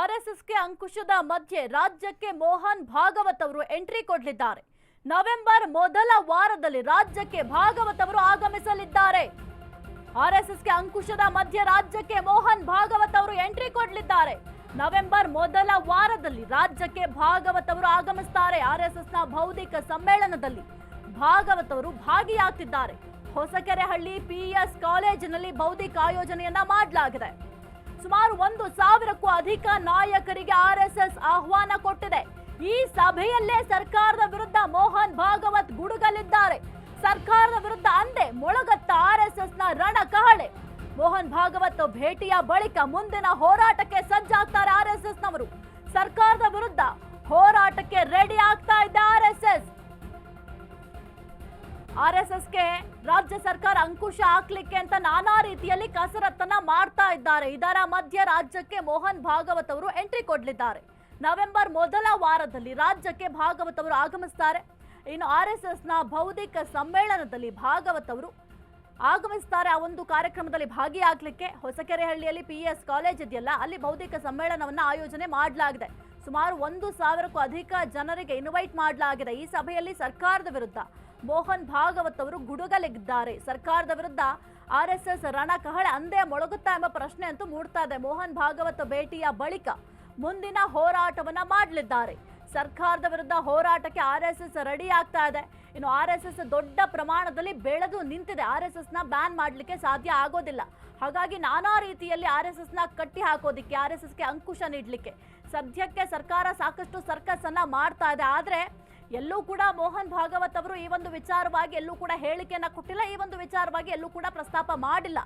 ಆರ್ಎಸ್ಎಸ್ಗೆ ಅಂಕುಶದ ಮಧ್ಯೆ ರಾಜ್ಯಕ್ಕೆ ಮೋಹನ್ ಭಾಗವತ್ ಅವರು ಎಂಟ್ರಿ ಕೊಡಲಿದ್ದಾರೆ. ನವೆಂಬರ್ ಮೊದಲ ವಾರದಲ್ಲಿ ರಾಜ್ಯಕ್ಕೆ ಭಾಗವತ್ ಅವರು ಆಗಮಿಸಲಿದ್ದಾರೆ. ಆರ್ಎಸ್ಎಸ್ಗೆ ಅಂಕುಶದ ಮಧ್ಯೆ ರಾಜ್ಯಕ್ಕೆ ಮೋಹನ್ ಭಾಗವತ್ ಅವರು ಎಂಟ್ರಿ ಕೊಡಲಿದ್ದಾರೆ. ನವೆಂಬರ್ ಮೊದಲ ವಾರದಲ್ಲಿ ರಾಜ್ಯಕ್ಕೆ ಭಾಗವತ್ ಅವರು ಆಗಮಿಸುತ್ತಾರೆ ಆರ್ಎಸ್ಎಸ್ನ ಬೌದ್ಧಿಕ ಸಮ್ಮೇಳನದಲ್ಲಿ ಭಾಗವತ್ ಅವರು ಭಾಗಿಯಾಗ್ತಿದ್ದಾರೆ. ಹೊಸಕೆರೆಹಳ್ಳಿ ಪಿಎಸ್ ಕಾಲೇಜಿನಲ್ಲಿ ಬೌದ್ಧಿಕ ಆಯೋಜನೆಯನ್ನ ಮಾಡಲಾಗಿದೆ. ಸುಮಾರು ಒಂದು ಸಾವಿರಕ್ಕೂ ಅಧಿಕ ನಾಯಕರಿಗೆ ಆರ್ ಎಸ್ ಎಸ್ ಆಹ್ವಾನ ಕೊಟ್ಟಿದೆ. ಈ ಸಭೆಯಲ್ಲೇ ಸರ್ಕಾರದ ವಿರುದ್ಧ ಮೋಹನ್ ಭಾಗವತ್ ಗುಡುಗಲಿದ್ದಾರೆ. ಸರ್ಕಾರದ ವಿರುದ್ಧ ಅಂದೆ ಮೊಳಗತ್ತ ಆರ್ಎಸ್ಎಸ್ನ ರಣ ಕಹಳೆ ಮೋಹನ್ ಭಾಗವತ್ ಭೇಟಿಯ ಬಳಿಕ ಮುಂದಿನ ಹೋರಾಟಕ್ಕೆ ಸಜ್ಜಾಗ್ತಾರೆ ಆರ್ ಎಸ್ ನವರು ಸರ್ಕಾರದ ವಿರುದ್ಧ ಹೋರಾಟಕ್ಕೆ ರೆಡಿ ಆಗ್ತಾ ಇದೆ ಎಸ್ಗೆ ರಾಜ್ಯ ಸರ್ಕಾರ ಅಂಕುಶ ಹಾಕ್ಲಿಕ್ಕೆ ಅಂತ ನಾನಾ ರೀತಿಯಲ್ಲಿ ಕಸರತ್ತನ್ನ ಮಾಡ್ತಾ ಇದ್ದಾರೆ. ಇದರ ಮಧ್ಯೆ ರಾಜ್ಯಕ್ಕೆ ಮೋಹನ್ ಭಾಗವತ್ ಅವರು ಎಂಟ್ರಿ ಕೊಡಲಿದ್ದಾರೆ. ನವೆಂಬರ್ ಮೊದಲ ವಾರದಲ್ಲಿ ರಾಜ್ಯಕ್ಕೆ ಭಾಗವತ್ ಅವರು ಆಗಮಿಸ್ತಾರೆ. ಇನ್ನು ಆರ್ ಎಸ್ನ ಬೌದ್ಧಿಕ ಸಮ್ಮೇಳನದಲ್ಲಿ ಭಾಗವತ್ ಅವರು ಆಗಮಿಸ್ತಾರೆ. ಆ ಒಂದು ಕಾರ್ಯಕ್ರಮದಲ್ಲಿ ಭಾಗಿಯಾಗಲಿಕ್ಕೆ ಹೊಸಕೆರೆಹಳ್ಳಿಯಲ್ಲಿ ಪಿ ಎಸ್ ಕಾಲೇಜ್ ಇದೆಯಲ್ಲ, ಅಲ್ಲಿ ಬೌದ್ಧಿಕ ಸಮ್ಮೇಳನವನ್ನ ಆಯೋಜನೆ ಮಾಡಲಾಗಿದೆ. ಸುಮಾರು ಒಂದು ಸಾವಿರಕ್ಕೂ ಅಧಿಕ ಜನರಿಗೆ ಇನ್ವೈಟ್ ಮಾಡಲಾಗಿದೆ. ಈ ಸಭೆಯಲ್ಲಿ ಸರ್ಕಾರದ ವಿರುದ್ಧ ಮೋಹನ್ ಭಾಗವತ್ ಅವರು ಗುಡುಗಲಿದ್ದಾರೆ ಸರ್ಕಾರದ ವಿರುದ್ಧ ಆರ್ ಎಸ್ ಎಸ್ ರಣಕಹಳೆ ಅಂದೇ ಮೊಳಗುತ್ತಾ ಎಂಬ ಪ್ರಶ್ನೆ ಅಂತೂ ಮೂಡ್ತಾ ಇದೆ. ಮೋಹನ್ ಭಾಗವತ್ ಭೇಟಿಯ ಬಳಿಕ ಮುಂದಿನ ಹೋರಾಟವನ್ನ ಮಾಡಲಿದ್ದಾರೆ. ಸರ್ಕಾರದ ವಿರುದ್ಧ ಹೋರಾಟಕ್ಕೆ ಆರ್ ಎಸ್ ಎಸ್ ರೆಡಿ ಆಗ್ತಾ ಇದೆ. ಇನ್ನು ಆರ್ ಎಸ್ ಎಸ್ ದೊಡ್ಡ ಪ್ರಮಾಣದಲ್ಲಿ ಬೆಳೆದು ನಿಂತಿದೆ. ಆರ್ ಎಸ್ ಎಸ್ನ ಬ್ಯಾನ್ ಮಾಡಲಿಕ್ಕೆ ಸಾಧ್ಯ ಆಗೋದಿಲ್ಲ. ಹಾಗಾಗಿ ನಾನಾ ರೀತಿಯಲ್ಲಿ ಆರ್ ಎಸ್ ಎಸ್ನ ಕಟ್ಟಿ ಹಾಕೋದಿಕ್ಕೆ, ಆರ್ ಎಸ್ ಎಸ್ಗೆ ಅಂಕುಶ ನೀಡಲಿಕ್ಕೆ ಸದ್ಯಕ್ಕೆ ಸರ್ಕಾರ ಸಾಕಷ್ಟು ಸರ್ಕಸ್ ಅನ್ನ ಮಾಡ್ತಾ ಇದೆ. ಆದ್ರೆ ಎಲ್ಲೂ ಕೂಡ ಮೋಹನ್ ಭಾಗವತ್ ಅವರು ಈ ಒಂದು ವಿಚಾರವಾಗಿ ಎಲ್ಲೂ ಕೂಡ ಹೇಳಿಕೆಯನ್ನು ಕೊಟ್ಟಿಲ್ಲ, ಈ ಒಂದು ವಿಚಾರವಾಗಿ ಎಲ್ಲೂ ಕೂಡ ಪ್ರಸ್ತಾಪ ಮಾಡಿಲ್ಲ.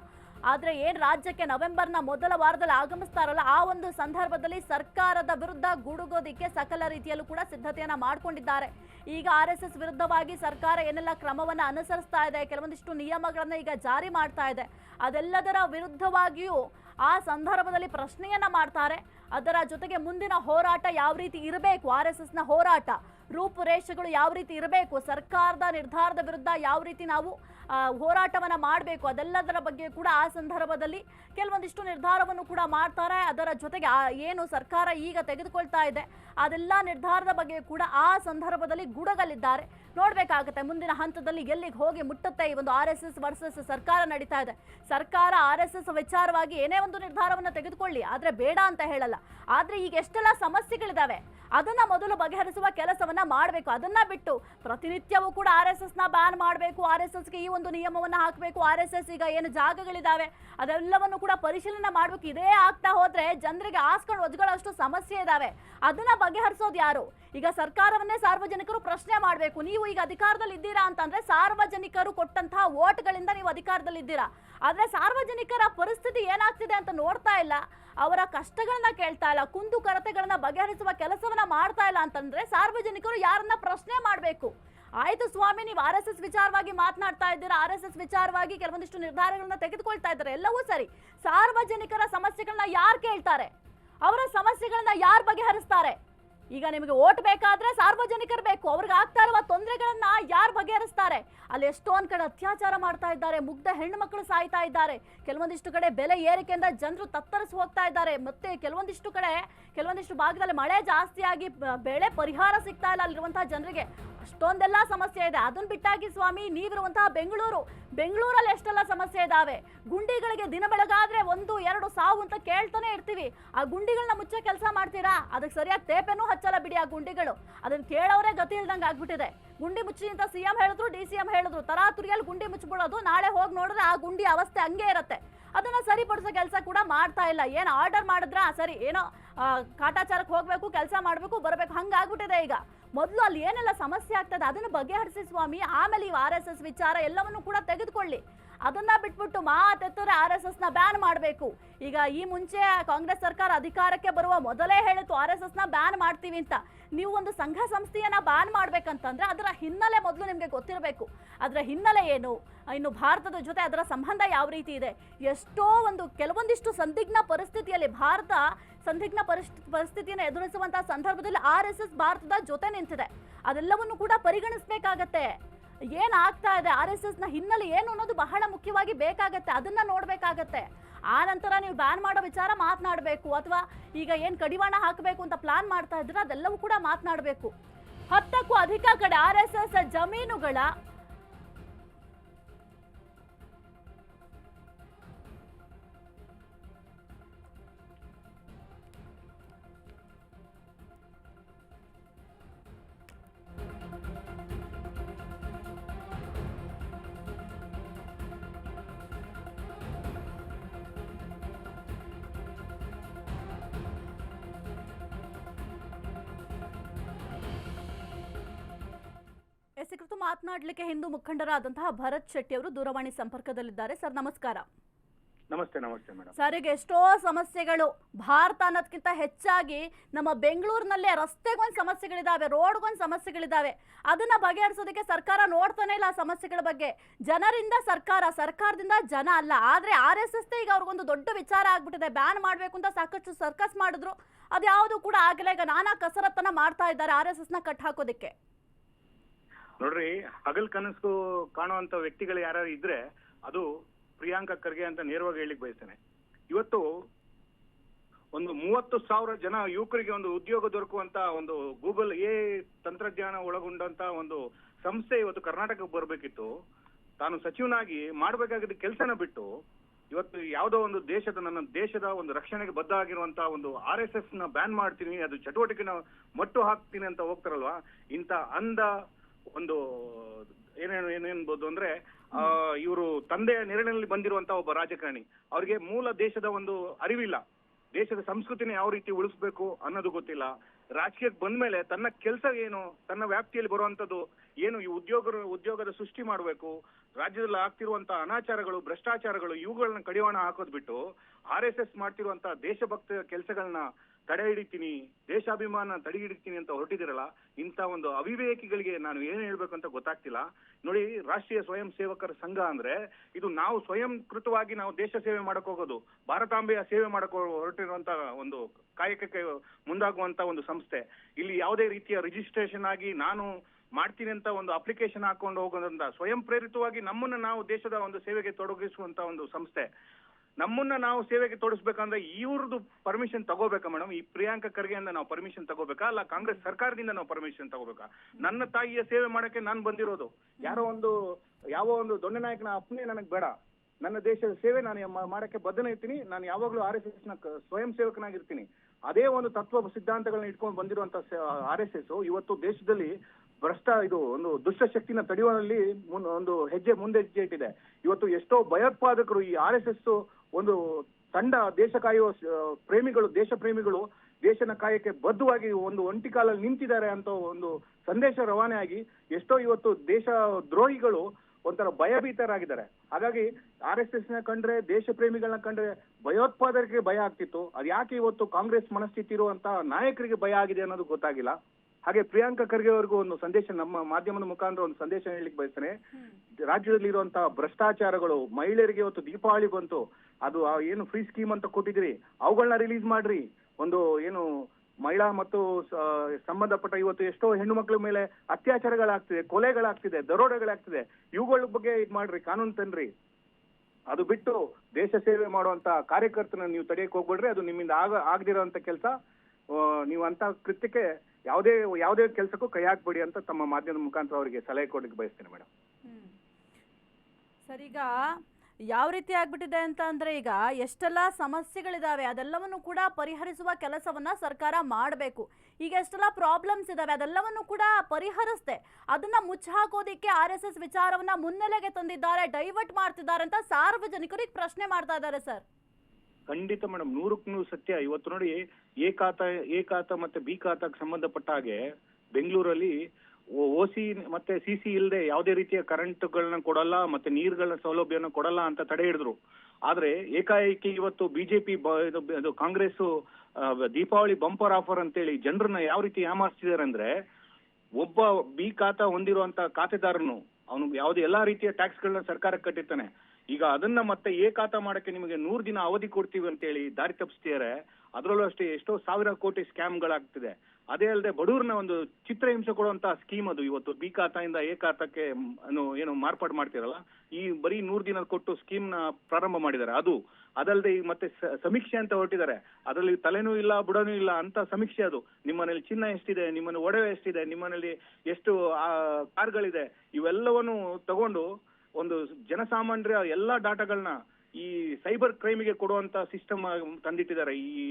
ಆದರೆ ಏನು ರಾಜ್ಯಕ್ಕೆ ನವೆಂಬರ್ನ ಮೊದಲ ವಾರದಲ್ಲಿ ಆಗಮಿಸ್ತಾರಲ್ಲ, ಆ ಒಂದು ಸಂದರ್ಭದಲ್ಲಿ ಸರ್ಕಾರದ ವಿರುದ್ಧ ಗುಡುಗೋದಿಕ್ಕೆ ಸಕಲ ರೀತಿಯಲ್ಲೂ ಕೂಡ ಸಿದ್ಧತೆಯನ್ನ ಮಾಡಿಕೊಂಡಿದ್ದಾರೆ. ಈಗ ಆರ್ ಎಸ್ ಎಸ್ ವಿರುದ್ಧವಾಗಿ ಸರ್ಕಾರ ಏನೆಲ್ಲ ಕ್ರಮವನ್ನ ಅನುಸರಿಸ್ತಾ ಇದೆ, ಕೆಲವೊಂದಿಷ್ಟು ನಿಯಮಗಳನ್ನ ಈಗ ಜಾರಿ ಮಾಡ್ತಾ ಇದೆ, ಅದೆಲ್ಲದರ ವಿರುದ್ಧವಾಗಿಯೂ ಆ ಸಂದರ್ಭದಲ್ಲಿ ಪ್ರಶ್ನೆಯನ್ನ ಮಾಡ್ತಾರೆ. ಅದರ ಜೊತೆಗೆ ಮುಂದಿನ ಹೋರಾಟ ಯಾವ ರೀತಿ ಇರಬೇಕು, ಆರ್ ಎಸ್ ಎಸ್ನ ಹೋರಾಟ? ರೂಪುರೇಷೆಗಳು ಯಾವ ರೀತಿ ಇರಬೇಕು? ಸರ್ಕಾರದ ನಿರ್ಧಾರದ ವಿರುದ್ಧ ಯಾವ ರೀತಿ ನಾವು ಹೋರಾಟವನ್ನು ಮಾಡಬೇಕು? ಅದೆಲ್ಲದರ ಬಗ್ಗೆ ಕೂಡ ಆ ಸಂದರ್ಭದಲ್ಲಿ ಕೆಲವೊಂದಿಷ್ಟು ನಿರ್ಧಾರವನ್ನು ಕೂಡ ಮಾಡ್ತಾರೆ. ಅದರ ಜೊತೆಗೆ ಏನು ಸರ್ಕಾರ ಈಗ ತೆಗೆದುಕೊಳ್ತಾ ಇದೆ, ಅದೆಲ್ಲ ನಿರ್ಧಾರದ ಬಗ್ಗೆ ಕೂಡ ಆ ಸಂದರ್ಭದಲ್ಲಿ ಗುಡಗಲಿದ್ದಾರೆ ನೋಡ್ಬೇಕಾಗತ್ತೆ. ಮುಂದಿನ ಹಂತದಲ್ಲಿ ಎಲ್ಲಿಗೆ ಹೋಗಿ ಮುಟ್ಟುತ್ತೆ ಈ ಒಂದು ಆರ್ ಎಸ್ ಎಸ್ ವರ್ಸಸ್ ಸರ್ಕಾರ ನಡೀತಾ ಇದೆ. ಸರ್ಕಾರ ಆರ್ ಎಸ್ ಎಸ್ ವಿಚಾರವಾಗಿ ಏನೇ ಒಂದು ನಿರ್ಧಾರವನ್ನು ತೆಗೆದುಕೊಳ್ಳಿ, ಆದ್ರೆ ಬೇಡ ಅಂತ ಹೇಳಲ್ಲ. ಆದ್ರೆ ಈಗ ಎಷ್ಟೆಲ್ಲ ಸಮಸ್ಯೆಗಳಿದಾವೆ, ಅದನ್ನ ಮೊದಲು ಬಗೆಹರಿಸುವ ಕೆಲಸವನ್ನ ಮಾಡಬೇಕು. ಅದನ್ನ ಬಿಟ್ಟು ಪ್ರತಿನಿತ್ಯವೂ ಕೂಡ ಆರ್ ಎಸ್ ಎಸ್ನ ಬ್ಯಾನ್ ಮಾಡಬೇಕು, ಆರ್ ಎಸ್ ಎಸ್ಗೆ ಈ ಒಂದು ನಿಯಮವನ್ನು ಹಾಕಬೇಕು, ಆರ್ ಎಸ್ ಎಸ್ ಈಗ ಏನು ಜಾಗಗಳಿದಾವೆ, ಅದೆಲ್ಲವನ್ನು ಕೂಡ ಪರಿಶೀಲನೆ ಮಾಡಬೇಕು. ಇದೇ ಆಗ್ತಾ ಹೋದರೆ ಜನರಿಗೆ ಆಸ್ಕೊಂಡು ಒಜ್ಗಳಷ್ಟು ಸಮಸ್ಯೆ ಇದಾವೆ. ಅದನ್ನ ಬಗೆಹರಿಸೋದು ಯಾರು? ಈಗ ಸರ್ಕಾರವನ್ನೇ ಸಾರ್ವಜನಿಕರು ಪ್ರಶ್ನೆ ಮಾಡಬೇಕು. ನೀವು ಈಗ ಅಧಿಕಾರದಲ್ಲಿ ಇದ್ದೀರಾ ಅಂತಂದ್ರೆ ಸಾರ್ವಜನಿಕರು ಕೊಟ್ಟಂತಹ ಓಟ್ಗಳಿಂದ ನೀವು ಅಧಿಕಾರದಲ್ಲಿ ಇದ್ದೀರಾ. ಆದ್ರೆ ಸಾರ್ವಜನಿಕರ ಪರಿಸ್ಥಿತಿ ಏನಾಗ್ತಿದೆ ಅಂತ ನೋಡ್ತಾ ಇಲ್ಲ. ಅವರ ಕಷ್ಟಗಳನ್ನ ಕೇಳ್ತಾ ಇಲ್ಲ. ಕುಂದು ಕೊರತೆಗಳನ್ನ ಬಗೆಹರಿಸುವ ಕೆಲಸವನ್ನ ಮಾಡ್ತಾ ಇಲ್ಲ ಅಂತಂದ್ರೆ ಸಾರ್ವಜನಿಕರು ಯಾರನ್ನ ಪ್ರಶ್ನೆ ಮಾಡಬೇಕು? ಆಯ್ತು ಸ್ವಾಮಿ, ನೀವು ಆರ್ ಎಸ್ ಎಸ್ ವಿಚಾರವಾಗಿ ಮಾತನಾಡ್ತಾ ಇದ್ದೀರಾ. ಆರ್ ಎಸ್ ಎಸ್ ವಿಚಾರವಾಗಿ ಕೆಲವೊಂದಿಷ್ಟು ನಿರ್ಧಾರಗಳನ್ನ ತೆಗೆದುಕೊಳ್ತಾ ಇದ್ದಾರೆ. ಎಲ್ಲವೂ ಸರಿ. ಸಾರ್ವಜನಿಕರ ಸಮಸ್ಯೆಗಳನ್ನ ಯಾರು ಕೇಳ್ತಾರೆ? ಅವರ ಸಮಸ್ಯೆಗಳನ್ನ ಯಾರು ಬಗೆಹರಿಸ್ತಾರೆ? ಈಗ ನಿಮಗೆ ಓಟ್ ಬೇಕಾದ್ರೆ ಸಾರ್ವಜನಿಕರು ಬೇಕು. ಅವ್ರಿಗೆ ಆಗ್ತಾ ಇರುವ ತೊಂದರೆಗಳನ್ನ ಯಾರು ಬಗೆಹರಿಸ್ತಾರೆ? ಅಲ್ಲಿ ಎಷ್ಟೊಂದ್ ಕಡೆ ಅತ್ಯಾಚಾರ ಮಾಡ್ತಾ ಇದ್ದಾರೆ, ಮುಗ್ಧ ಹೆಣ್ಣು ಮಕ್ಕಳು ಸಾಯ್ತಾ ಇದ್ದಾರೆ. ಕೆಲವೊಂದಿಷ್ಟು ಕಡೆ ಬೆಲೆ ಏರಿಕೆಯಿಂದ ಜನರು ತತ್ತರಿಸಿ ಹೋಗ್ತಾ ಇದ್ದಾರೆ. ಮತ್ತೆ ಕೆಲವೊಂದಿಷ್ಟು ಕಡೆ, ಕೆಲವೊಂದಿಷ್ಟು ಭಾಗದಲ್ಲಿ ಮಳೆ ಜಾಸ್ತಿಯಾಗಿ ಬೆಳೆ ಪರಿಹಾರ ಸಿಗ್ತಾ ಇಲ್ಲ ಅಲ್ಲಿರುವಂತಹ ಜನರಿಗೆ. ಅಷ್ಟೊಂದೆಲ್ಲ ಸಮಸ್ಯೆ ಇದೆ. ಅದನ್ನ ಬಿಟ್ಟಾಗಿ ಸ್ವಾಮಿ, ನೀವಿರುವಂತಹ ಬೆಂಗಳೂರು, ಬೆಂಗಳೂರಲ್ಲಿ ಎಷ್ಟೆಲ್ಲ ಸಮಸ್ಯೆ ಇದಾವೆ? ಗುಂಡಿಗಳಿಗೆ ದಿನ ಬೆಳಗಾದ್ರೆ ಒಂದು, ಎರಡು ಸಾವು ಅಂತ ಕೇಳ್ತಾನೆ ಇರ್ತೀವಿ. ಆ ಗುಂಡಿಗಳನ್ನ ಮುಚ್ಚ ಕೆಲಸ ಮಾಡ್ತೀರಾ? ಅದಕ್ಕೆ ಸರಿಯಾಗಿ ತೇಪೆನೂ ಹಚ್ಚಲ್ಲ ಬಿಡಿ ಆ ಗುಂಡಿಗಳು. ಅದನ್ನ ಕೇಳೋರೇ ಗತಿ ಇಲ್ದಂಗೆ ಆಗ್ಬಿಟ್ಟಿದೆ. ಗುಂಡಿ ಮುಚ್ಚಿ ಅಂತ ಸಿ ಎಂ ಹೇಳಿದ್ರು, ಡಿ ಸಿ ಎಂ ಹೇಳಿದ್ರು. ತರಾತುರಿಯಲ್ಲಿ ಗುಂಡಿ ಮುಚ್ಚಿಬಿಡೋದು ನಾಳೆ ಹೋಗಿ ನೋಡಿದ್ರೆ ಆ ಗುಂಡಿ ಅವಸ್ಥೆ ಹಂಗೆ ಇರುತ್ತೆ. ಅದನ್ನ ಸರಿಪಡಿಸೋ ಕೆಲಸ ಕೂಡ ಮಾಡ್ತಾ ಇಲ್ಲ. ಏನು ಆರ್ಡರ್ ಮಾಡಿದ್ರ? ಸರಿ, ಏನೋ ಕಾಟಾಚಾರಕ್ಕೆ ಹೋಗಬೇಕು, ಕೆಲಸ ಮಾಡಬೇಕು, ಬರಬೇಕು. ಹಂಗಾಗ್ಬಿಟ್ಟಿದೆ ಈಗ. ಮೊದಲು ಅಲ್ಲಿ ಏನೆಲ್ಲ ಸಮಸ್ಯೆ ಆಗ್ತದೆ ಅದನ್ನು ಬಗೆಹರಿಸಿ ಸ್ವಾಮಿ. ಆಮೇಲೆ ಈ ಆರ್ ಎಸ್ ಎಸ್ ವಿಚಾರ ಎಲ್ಲವನ್ನು ಕೂಡ ತೆಗೆದುಕೊಳ್ಳಿ. ಅದನ್ನ ಬಿಟ್ಬಿಟ್ಟು ಮಾತೆತ್ತರೆ ಆರ್ ಎಸ್ ಎಸ್ನ ಬ್ಯಾನ್ ಮಾಡಬೇಕು. ಈಗ ಈ ಮುಂಚೆ ಕಾಂಗ್ರೆಸ್ ಸರ್ಕಾರ ಅಧಿಕಾರಕ್ಕೆ ಬರುವ ಮೊದಲೇ ಹೇಳಿತು, ಆರ್ ಎಸ್ ಎಸ್ನ ಬ್ಯಾನ್ ಮಾಡ್ತೀವಿ ಅಂತ. ನೀವು ಒಂದು ಸಂಘ ಸಂಸ್ಥೆಯನ್ನ ಬ್ಯಾನ್ ಮಾಡ್ಬೇಕಂತಂದ್ರೆ ಅದರ ಹಿನ್ನೆಲೆ ಮೊದಲು ನಿಮಗೆ ಗೊತ್ತಿರಬೇಕು. ಅದರ ಹಿನ್ನೆಲೆ ಏನು? ಇನ್ನು ಭಾರತದ ಜೊತೆ ಅದರ ಸಂಬಂಧ ಯಾವ ರೀತಿ ಇದೆ? ಎಷ್ಟೋ ಒಂದು ಕೆಲವೊಂದಿಷ್ಟು ಸಂದಿಗ್ನ ಪರಿಸ್ಥಿತಿಯಲ್ಲಿ ಭಾರತ ಪರಿಸ್ಥಿತಿ ಪರಿಸ್ಥಿತಿಯನ್ನು ಎದುರಿಸುವಂತಹ ಸಂದರ್ಭದಲ್ಲಿ ಆರ್ ಎಸ್ ಎಸ್ ಭಾರತದ ಜೊತೆ ನಿಂತಿದೆ. ಅದೆಲ್ಲವನ್ನು ಕೂಡ ಪರಿಗಣಿಸಬೇಕಾಗತ್ತೆ. ಏನಾಗ್ತಾ ಇದೆ? ಆರ್ ಎಸ್ ಎಸ್ನ ಹಿನ್ನೆಲೆ ಏನು ಅನ್ನೋದು ಬಹಳ ಮುಖ್ಯವಾಗಿ ಬೇಕಾಗತ್ತೆ. ಅದನ್ನ ನೋಡ್ಬೇಕಾಗತ್ತೆ. ಆ ನಂತರ ನೀವು ಬ್ಯಾನ್ ಮಾಡೋ ವಿಚಾರ ಮಾತನಾಡಬೇಕು. ಅಥವಾ ಈಗ ಏನು ಕಡಿವಾಣ ಹಾಕಬೇಕು ಅಂತ ಪ್ಲಾನ್ ಮಾಡ್ತಾ ಇದ್ರೆ ಅದೆಲ್ಲವೂ ಕೂಡ ಮಾತನಾಡಬೇಕು. ಹತ್ತಕ್ಕೂ ಅಧಿಕ ಕಡೆ ಆರ್ ಎಸ್ ಎಸ್ ಜಮೀನುಗಳ ಮಾತನಾಡಲಿಕ್ಕೆ ಹಿಂದೂ ಮುಖಂಡರಾದಂತಹ ಭರತ್ ಶೆಟ್ಟಿ ಅವರು ದೂರವಾಣಿ ಸಂಪರ್ಕದಲ್ಲಿದ್ದಾರೆ. ಸರ್ ನಮಸ್ಕಾರ. ನಮಸ್ತೆ ನಮಸ್ತೆ ಮೇಡಮ್. ಸರ್ ಈಗ ಎಷ್ಟೋ ಸಮಸ್ಯೆಗಳು. ಭಾರತ ಅನ್ನೋದಕ್ಕಿಂತ ಹೆಚ್ಚಾಗಿ ನಮ್ಮ ಬೆಂಗಳೂರಿನಲ್ಲೇ ರಸ್ತೆಗೊಂದು ಸಮಸ್ಯೆಗಳಿದಾವೆ ರೋಡ್ಗೊಂದು ಸಮಸ್ಯೆಗಳಿದಾವೆ. ಅದನ್ನ ಬಗೆಹರಿಸೋದಕ್ಕೆ ಸರ್ಕಾರ ನೋಡ್ತಾನೆ ಇಲ್ಲ ಆ ಸಮಸ್ಯೆಗಳ ಬಗ್ಗೆ. ಜನರಿಂದ ಸರ್ಕಾರ ಸರ್ಕಾರದಿಂದ ಜನ ಅಲ್ಲ. ಆದ್ರೆ ಆರ್ ಎಸ್ ಎಸ್ ಈಗ ಅವ್ರಿಗೊಂದು ದೊಡ್ಡ ವಿಚಾರ ಆಗ್ಬಿಟ್ಟಿದೆ. ಬ್ಯಾನ್ ಮಾಡ್ಬೇಕು ಅಂತ ಸಾಕಷ್ಟು ಸರ್ಕಸ್ ಮಾಡಿದ್ರು. ಅದ್ಯಾವುದು ಕೂಡ ಆಗಿಲ್ಲ. ಈಗ ನಾನಾ ಕಸರತ್ತನ್ನ ಮಾಡ್ತಾ ಇದ್ದಾರೆ ಆರ್ ಎಸ್ ಎಸ್ನ ಕಟ್ ಹಾಕೋದಕ್ಕೆ. ನೋಡ್ರಿ, ಹಗಲ್ ಕನಸು ಕಾಣುವಂತ ವ್ಯಕ್ತಿಗಳು ಯಾರು ಇದ್ರೆ ಅದು ಪ್ರಿಯಾಂಕಾ ಖರ್ಗೆ ಅಂತ ನೇರವಾಗಿ ಹೇಳಿಕ್ ಬಯಸ್ತೇನೆ. ಇವತ್ತು ಒಂದು ಮೂವತ್ತು ಸಾವಿರ ಜನ ಯುವಕರಿಗೆ ಒಂದು ಉದ್ಯೋಗ ದೊರಕುವಂತ ಒಂದು ಗೂಗಲ್ ಎ ತಂತ್ರಜ್ಞಾನ ಒಳಗೊಂಡಂತ ಒಂದು ಸಂಸ್ಥೆ ಇವತ್ತು ಕರ್ನಾಟಕಕ್ಕೆ ಬರಬೇಕಿತ್ತು. ತಾನು ಸಚಿವನಾಗಿ ಮಾಡಬೇಕಾಗಿದ್ದ ಕೆಲಸನ ಬಿಟ್ಟು ಇವತ್ತು ಯಾವುದೋ ಒಂದು ದೇಶದ ನನ್ನ ದೇಶದ ಒಂದು ರಕ್ಷಣೆಗೆ ಬದ್ಧ ಆಗಿರುವಂತ ಒಂದು ಆರ್ ಎಸ್ ಎಸ್ನ ಬ್ಯಾನ್ ಮಾಡ್ತೀನಿ, ಅದು ಚಟುವಟಿಕೆನ ಮಟ್ಟು ಹಾಕ್ತೀನಿ ಅಂತ ಹೋಗ್ತಾರಲ್ವಾ? ಇಂತ ಅಂದ ಒಂದು ಏನೇನು ಏನೇನ್ಬೋದು ಅಂದ್ರೆ, ಆ, ಇವರು ತಂದೆಯ ನೆರಳಿನಲ್ಲಿ ಬಂದಿರುವಂತ ಒಬ್ಬ ರಾಜಕಾರಣಿ. ಅವ್ರಿಗೆ ಮೂಲ ದೇಶದ ಒಂದು ಅರಿವಿಲ್ಲ. ದೇಶದ ಸಂಸ್ಕೃತಿನ ಯಾವ ರೀತಿ ಉಳಿಸ್ಬೇಕು ಅನ್ನೋದು ಗೊತ್ತಿಲ್ಲ. ರಾಜಕೀಯಕ್ಕೆ ಬಂದ್ಮೇಲೆ ತನ್ನ ಕೆಲಸ ಏನು, ತನ್ನ ವ್ಯಾಪ್ತಿಯಲ್ಲಿ ಬರುವಂತದ್ದು ಏನು, ಈ ಉದ್ಯೋಗ ಉದ್ಯೋಗದ ಸೃಷ್ಟಿ ಮಾಡಬೇಕು, ರಾಜ್ಯದಲ್ಲಿ ಆಗ್ತಿರುವಂತ ಅನಾಚಾರಗಳು, ಭ್ರಷ್ಟಾಚಾರಗಳು ಇವುಗಳನ್ನ ಕಡಿವಾಣ ಹಾಕೋದ್ ಬಿಟ್ಟು ಆರ್ ಎಸ್ ಎಸ್ ಮಾಡ್ತಿರುವಂತ ದೇಶಭಕ್ತ ಕೆಲಸಗಳನ್ನ ತಡೆ ಹಿಡಿತೀನಿ, ದೇಶಾಭಿಮಾನ ತಡೆ ಹಿಡಿತೀನಿ ಅಂತ ಹೊರಟಿದಿರಲ್ಲ ಇಂಥ ಒಂದು ಅವಿವೇಕಿಗಳಿಗೆ ನಾನು ಏನ್ ಹೇಳ್ಬೇಕು ಅಂತ ಗೊತ್ತಾಗ್ತಿಲ್ಲ. ನೋಡಿ, ರಾಷ್ಟ್ರೀಯ ಸ್ವಯಂ ಸೇವಕರ ಸಂಘ ಅಂದ್ರೆ, ಇದು ನಾವು ಸ್ವಯಂ ಕೃತವಾಗಿ ನಾವು ದೇಶ ಸೇವೆ ಮಾಡಕ್ ಹೋಗೋದು. ಭಾರತಾಂಬೆಯ ಸೇವೆ ಮಾಡಕ್ ಹೊರಟಿರುವಂತ ಒಂದು ಕಾಯಕಕ್ಕೆ ಮುಂದಾಗುವಂತ ಒಂದು ಸಂಸ್ಥೆ. ಇಲ್ಲಿ ಯಾವುದೇ ರೀತಿಯ ರಿಜಿಸ್ಟ್ರೇಷನ್ ಆಗಿ ನಾನು ಮಾಡ್ತೀನಿ ಅಂತ ಒಂದು ಅಪ್ಲಿಕೇಶನ್ ಹಾಕೊಂಡು ಹೋಗೋದ್ರಿಂದ ಸ್ವಯಂ ಪ್ರೇರಿತವಾಗಿ ನಮ್ಮನ್ನ ನಾವು ದೇಶದ ಒಂದು ಸೇವೆಗೆ ತೊಡಗಿಸುವಂತ ಒಂದು ಸಂಸ್ಥೆ. ನಮ್ಮನ್ನ ನಾವು ಸೇವೆಗೆ ತೋರಿಸ್ಬೇಕಂದ್ರೆ ಇವ್ರದ್ದು ಪರ್ಮಿಷನ್ ತಗೋಬೇಕಾ ಮೇಡಮ್ ಈ ಪ್ರಿಯಾಂಕ ಖರ್ಗೆಯಿಂದ ನಾವು ಪರ್ಮಿಷನ್ ತಗೋಬೇಕಾ? ಅಲ್ಲ ಕಾಂಗ್ರೆಸ್ ಸರ್ಕಾರದಿಂದ ನಾವು ಪರ್ಮಿಷನ್ ತಗೋಬೇಕಾ? ನನ್ನ ತಾಯಿಯ ಸೇವೆ ಮಾಡಕ್ಕೆ ನಾನು ಬಂದಿರೋದು. ಯಾರೋ ಒಂದು, ಯಾವ ಒಂದು ದೊಡ್ಡ ನಾಯಕನ ಅಪ್ಪನೇ ನನಗೆ ಬೇಡ. ನನ್ನ ದೇಶದ ಸೇವೆ ನಾನು ಮಾಡಕ್ಕೆ ಬದ್ಧನ ಇರ್ತೀನಿ ನಾನು ಯಾವಾಗಲೂ ಆರ್ ಎಸ್ ಎಸ್ನ ಸ್ವಯಂ ಸೇವಕನಾಗಿರ್ತೀನಿ. ಅದೇ ಒಂದು ತತ್ವ ಸಿದ್ಧಾಂತಗಳನ್ನ ಇಟ್ಕೊಂಡು ಬಂದಿರುವಂತ ಆರ್ ಎಸ್ ಎಸ್ ಇವತ್ತು ದೇಶದಲ್ಲಿ ಭ್ರಷ್ಟ ಇದು ಒಂದು ದುಷ್ಟಶಕ್ತಿನ ತಡೆಯುವಲ್ಲಿ ಒಂದು ಹೆಜ್ಜೆ ಮುಂದೆ ಹೆಜ್ಜೆ ಇಟ್ಟಿದೆ ಇವತ್ತು ಎಷ್ಟೋ ಭಯೋತ್ಪಾದಕರು ಈ ಆರ್ ಎಸ್ ಎಸ್ ಒಂದು ತಂಡ ದೇಶ ಕಾಯುವ ಪ್ರೇಮಿಗಳು, ದೇಶ ಪ್ರೇಮಿಗಳು ದೇಶನ ಕಾಯಕ್ಕೆ ಬದ್ಧವಾಗಿ ಒಂದು ಒಂಟಿ ಕಾಲಲ್ಲಿ ನಿಂತಿದ್ದಾರೆ ಅಂತ ಒಂದು ಸಂದೇಶ ರವಾನೆ ಆಗಿ ಎಷ್ಟೋ ಇವತ್ತು ದೇಶ ದ್ರೋಹಿಗಳು ಒಂಥರ ಭಯಭೀತರಾಗಿದ್ದಾರೆ. ಹಾಗಾಗಿ ಆರ್ ಎಸ್ ಎಸ್ನ ಕಂಡ್ರೆ, ದೇಶ ಪ್ರೇಮಿಗಳನ್ನ ಕಂಡ್ರೆ ಭಯೋತ್ಪಾದಕರಿಗೆ ಭಯ ಆಗ್ತಿತ್ತು. ಅದ್ಯಾಕೆ ಇವತ್ತು ಕಾಂಗ್ರೆಸ್ ಮನಸ್ಥಿತಿ ಇರುವಂತ ನಾಯಕರಿಗೆ ಭಯ ಆಗಿದೆ ಅನ್ನೋದು ಗೊತ್ತಾಗಿಲ್ಲ. ಹಾಗೆ ಪ್ರಿಯಾಂಕಾ ಖರ್ಗೆ ಅವರಿಗೂ ಒಂದು ಸಂದೇಶ ನಮ್ಮ ಮಾಧ್ಯಮದ ಮುಖಾಂತರ ಒಂದು ಸಂದೇಶ ಹೇಳಲಿಕ್ಕೆ ಬಯಸ್ತೇನೆ. ರಾಜ್ಯದಲ್ಲಿ ಇರುವಂತಹ ಭ್ರಷ್ಟಾಚಾರಗಳು ಮಹಿಳೆಯರಿಗೆ ಇವತ್ತು ದೀಪಾವಳಿ ಬಂತು. ಅದು ಏನು ಫ್ರೀ ಸ್ಕೀಮ್ ಅಂತ ಕೊಟ್ಟಿದ್ರಿ ಅವುಗಳನ್ನ ರಿಲೀಸ್ ಮಾಡ್ರಿ. ಒಂದು ಏನು ಮಹಿಳಾ ಮತ್ತು ಸಂಬಂಧಪಟ್ಟ ಇವತ್ತು ಎಷ್ಟೋ ಹೆಣ್ಣು ಮಕ್ಕಳ ಮೇಲೆ ಅತ್ಯಾಚಾರಗಳಾಗ್ತಿದೆ ಕೊಲೆಗಳಾಗ್ತಿದೆ ದರೋಡೆಗಳಾಗ್ತಿದೆ. ಇವುಗಳ ಬಗ್ಗೆ ಇದ್ ಮಾಡ್ರಿ ಕಾನೂನು ತನ್ರಿ ಅದು ಬಿಟ್ಟು ದೇಶ ಸೇವೆ ಮಾಡುವಂತ ಕಾರ್ಯಕರ್ತನ ನೀವು ತಡೆಯಕ್ಕೆ ಹೋಗ್ಬೇಡ್ರಿ. ಅದು ನಿಮ್ಮಿಂದ ಆಗ ಆಗದಿರೋಂತ ಕೆಲಸ. ನೀವು ಅಂತ ಕೃತ್ಯಕ್ಕೆ ಯಾವುದೇ ಯಾವುದೇ ಕೆಲಸಕ್ಕೂ ಕೈ ಹಾಕ್ಬೇಡಿ ಅಂತ ತಮ್ಮ ಮಾಧ್ಯಮದ ಮುಖಾಂತರ ಅವರಿಗೆ ಸಲಹೆ ಕೊಡಕ್ಕೆ ಬಯಸ್ತೇನೆ ಮೇಡಮ್. ಸರಿ, ಈಗ ಯಾವ ರೀತಿ ಆಗ್ಬಿಟ್ಟಿದೆ ಅಂತ ಅಂದ್ರೆ ಈಗ ಎಷ್ಟೆಲ್ಲ ಸಮಸ್ಯೆಗಳಿದಾವೆ ಅದೆಲ್ಲವನ್ನು ಕೂಡ ಪರಿಹರಿಸುವ ಕೆಲಸವನ್ನ ಸರ್ಕಾರ ಮಾಡಬೇಕು. ಈಗ ಎಷ್ಟೆಲ್ಲ ಪ್ರಾಬ್ಲಮ್ಸ್ ಇದಾವೆ ಅದೆಲ್ಲವನ್ನು ಕೂಡ ಪರಿಹರಿಸದೆ. ಅದನ್ನ ಮುಚ್ಚಾಕೋದಿಕ್ಕೆ ಆರ್ ಎಸ್ ಎಸ್ ವಿಚಾರವನ್ನ ಮುನ್ನೆಲೆಗೆ ತಂದಿದ್ದಾರೆ ಡೈವರ್ಟ್ ಮಾಡ್ತಿದ್ದಾರೆ ಅಂತ ಸಾರ್ವಜನಿಕರಿಗೆ ಪ್ರಶ್ನೆ ಮಾಡ್ತಾ ಇದ್ದಾರೆ ಸರ್. ಖಂಡಿತ ಮೇಡಮ್, ನೂರಕ್ಕೆ ನೂರು ಸತ್ಯ. ಇವತ್ತು ನೋಡಿ, ಎ ಖಾತ ಎ ಖಾತ ಮತ್ತೆ ಬಿ ಖಾತಕ್ಕೆ ಸಂಬಂಧಪಟ್ಟ ಹಾಗೆ ಬೆಂಗಳೂರಲ್ಲಿ ಓ ಸಿ ಮತ್ತೆ ಸಿ ಸಿ ಇಲ್ಲದೆ ಯಾವುದೇ ರೀತಿಯ ಕರೆಂಟ್ಗಳನ್ನ ಕೊಡಲ್ಲ ಮತ್ತೆ ನೀರುಗಳ ಸೌಲಭ್ಯನ ಕೊಡಲ್ಲ ಅಂತ ತಡೆ ಹಿಡಿದ್ರು. ಆದ್ರೆ ಏಕಾಏಕಿ ಇವತ್ತು BJP Congress Deepavali bumper offer ಅಂತೇಳಿ ಜನರನ್ನ ಯಾವ ರೀತಿ ಯಾಮಾರಿಸ್ತಿದ್ದಾರೆ ಅಂದ್ರೆ ಒಬ್ಬ ಬಿ ಖಾತಾ ಹೊಂದಿರುವಂತ ಖಾತೆದಾರನು ಅವನು ಯಾವುದೇ ಎಲ್ಲಾ ರೀತಿಯ ಟ್ಯಾಕ್ಸ್ಗಳನ್ನ ಸರ್ಕಾರಕ್ಕೆ ಕಟ್ಟಿರ್ತಾನೆ. ಈಗ ಅದನ್ನ ಮತ್ತೆ ಏಕಾತ ಮಾಡಕ್ಕೆ ನಿಮಗೆ ನೂರು ದಿನ ಅವಧಿ ಕೊಡ್ತೀವಿ ಅಂತೇಳಿ ದಾರಿ ತಪ್ಪಿಸ್ತಿದ್ದಾರೆ ಅದರಲ್ಲೂ ಅಷ್ಟೇ ಎಷ್ಟೋ ಸಾವಿರ ಕೋಟಿ ಸ್ಕ್ಯಾಮ್ಗಳಾಗ್ತಿದೆ. ಅದೇ ಅಲ್ಲದೆ ಬಡವ್ರನ್ನ ಒಂದು ಚಿತ್ರಹಿಂಸೆ ಕೊಡುವಂತ ಸ್ಕೀಮ್ ಅದು ಇವತ್ತು. ಬಿ ಖಾತಾಯಿಂದ ಎ ಏನು ಮಾರ್ಪಾಡು ಮಾಡ್ತಿರಲ್ಲ, ಈ ಬರೀ ನೂರು ದಿನ ಕೊಟ್ಟು ಸ್ಕೀಮ್ನ ಪ್ರಾರಂಭ ಮಾಡಿದ್ದಾರೆ. ಅದು, ಅದಲ್ಲದೆ ಈಗ ಮತ್ತೆ ಸಮೀಕ್ಷೆ ಅಂತ ಹೊರಟಿದ್ದಾರೆ. ಅದರಲ್ಲಿ ತಲೆನೂ ಇಲ್ಲ, ಬುಡನೂ ಇಲ್ಲ ಅಂತ ಸಮೀಕ್ಷೆ ಅದು. ನಿಮ್ಮನೇಲಿ ಚಿನ್ನ ಎಷ್ಟಿದೆ, ನಿಮ್ಮಲ್ಲಿ ಒಡವೆ ಎಷ್ಟಿದೆ, ನಿಮ್ಮನೇಲಿ ಎಷ್ಟು ಕಾರ್ಗಳಿದೆ, ಇವೆಲ್ಲವನ್ನು ತಗೊಂಡು ಒಂದು ಜನಸಾಮಾನ್ಯರ ಎಲ್ಲಾ ಡಾಟಾಗಳನ್ನ ಈ ಸೈಬರ್ ಕ್ರೈಮ್ಗೆ ಕೊಡುವಂತ ಸಿಸ್ಟಮ್ ತಂದಿಟ್ಟಿದ್ದಾರೆ ಈ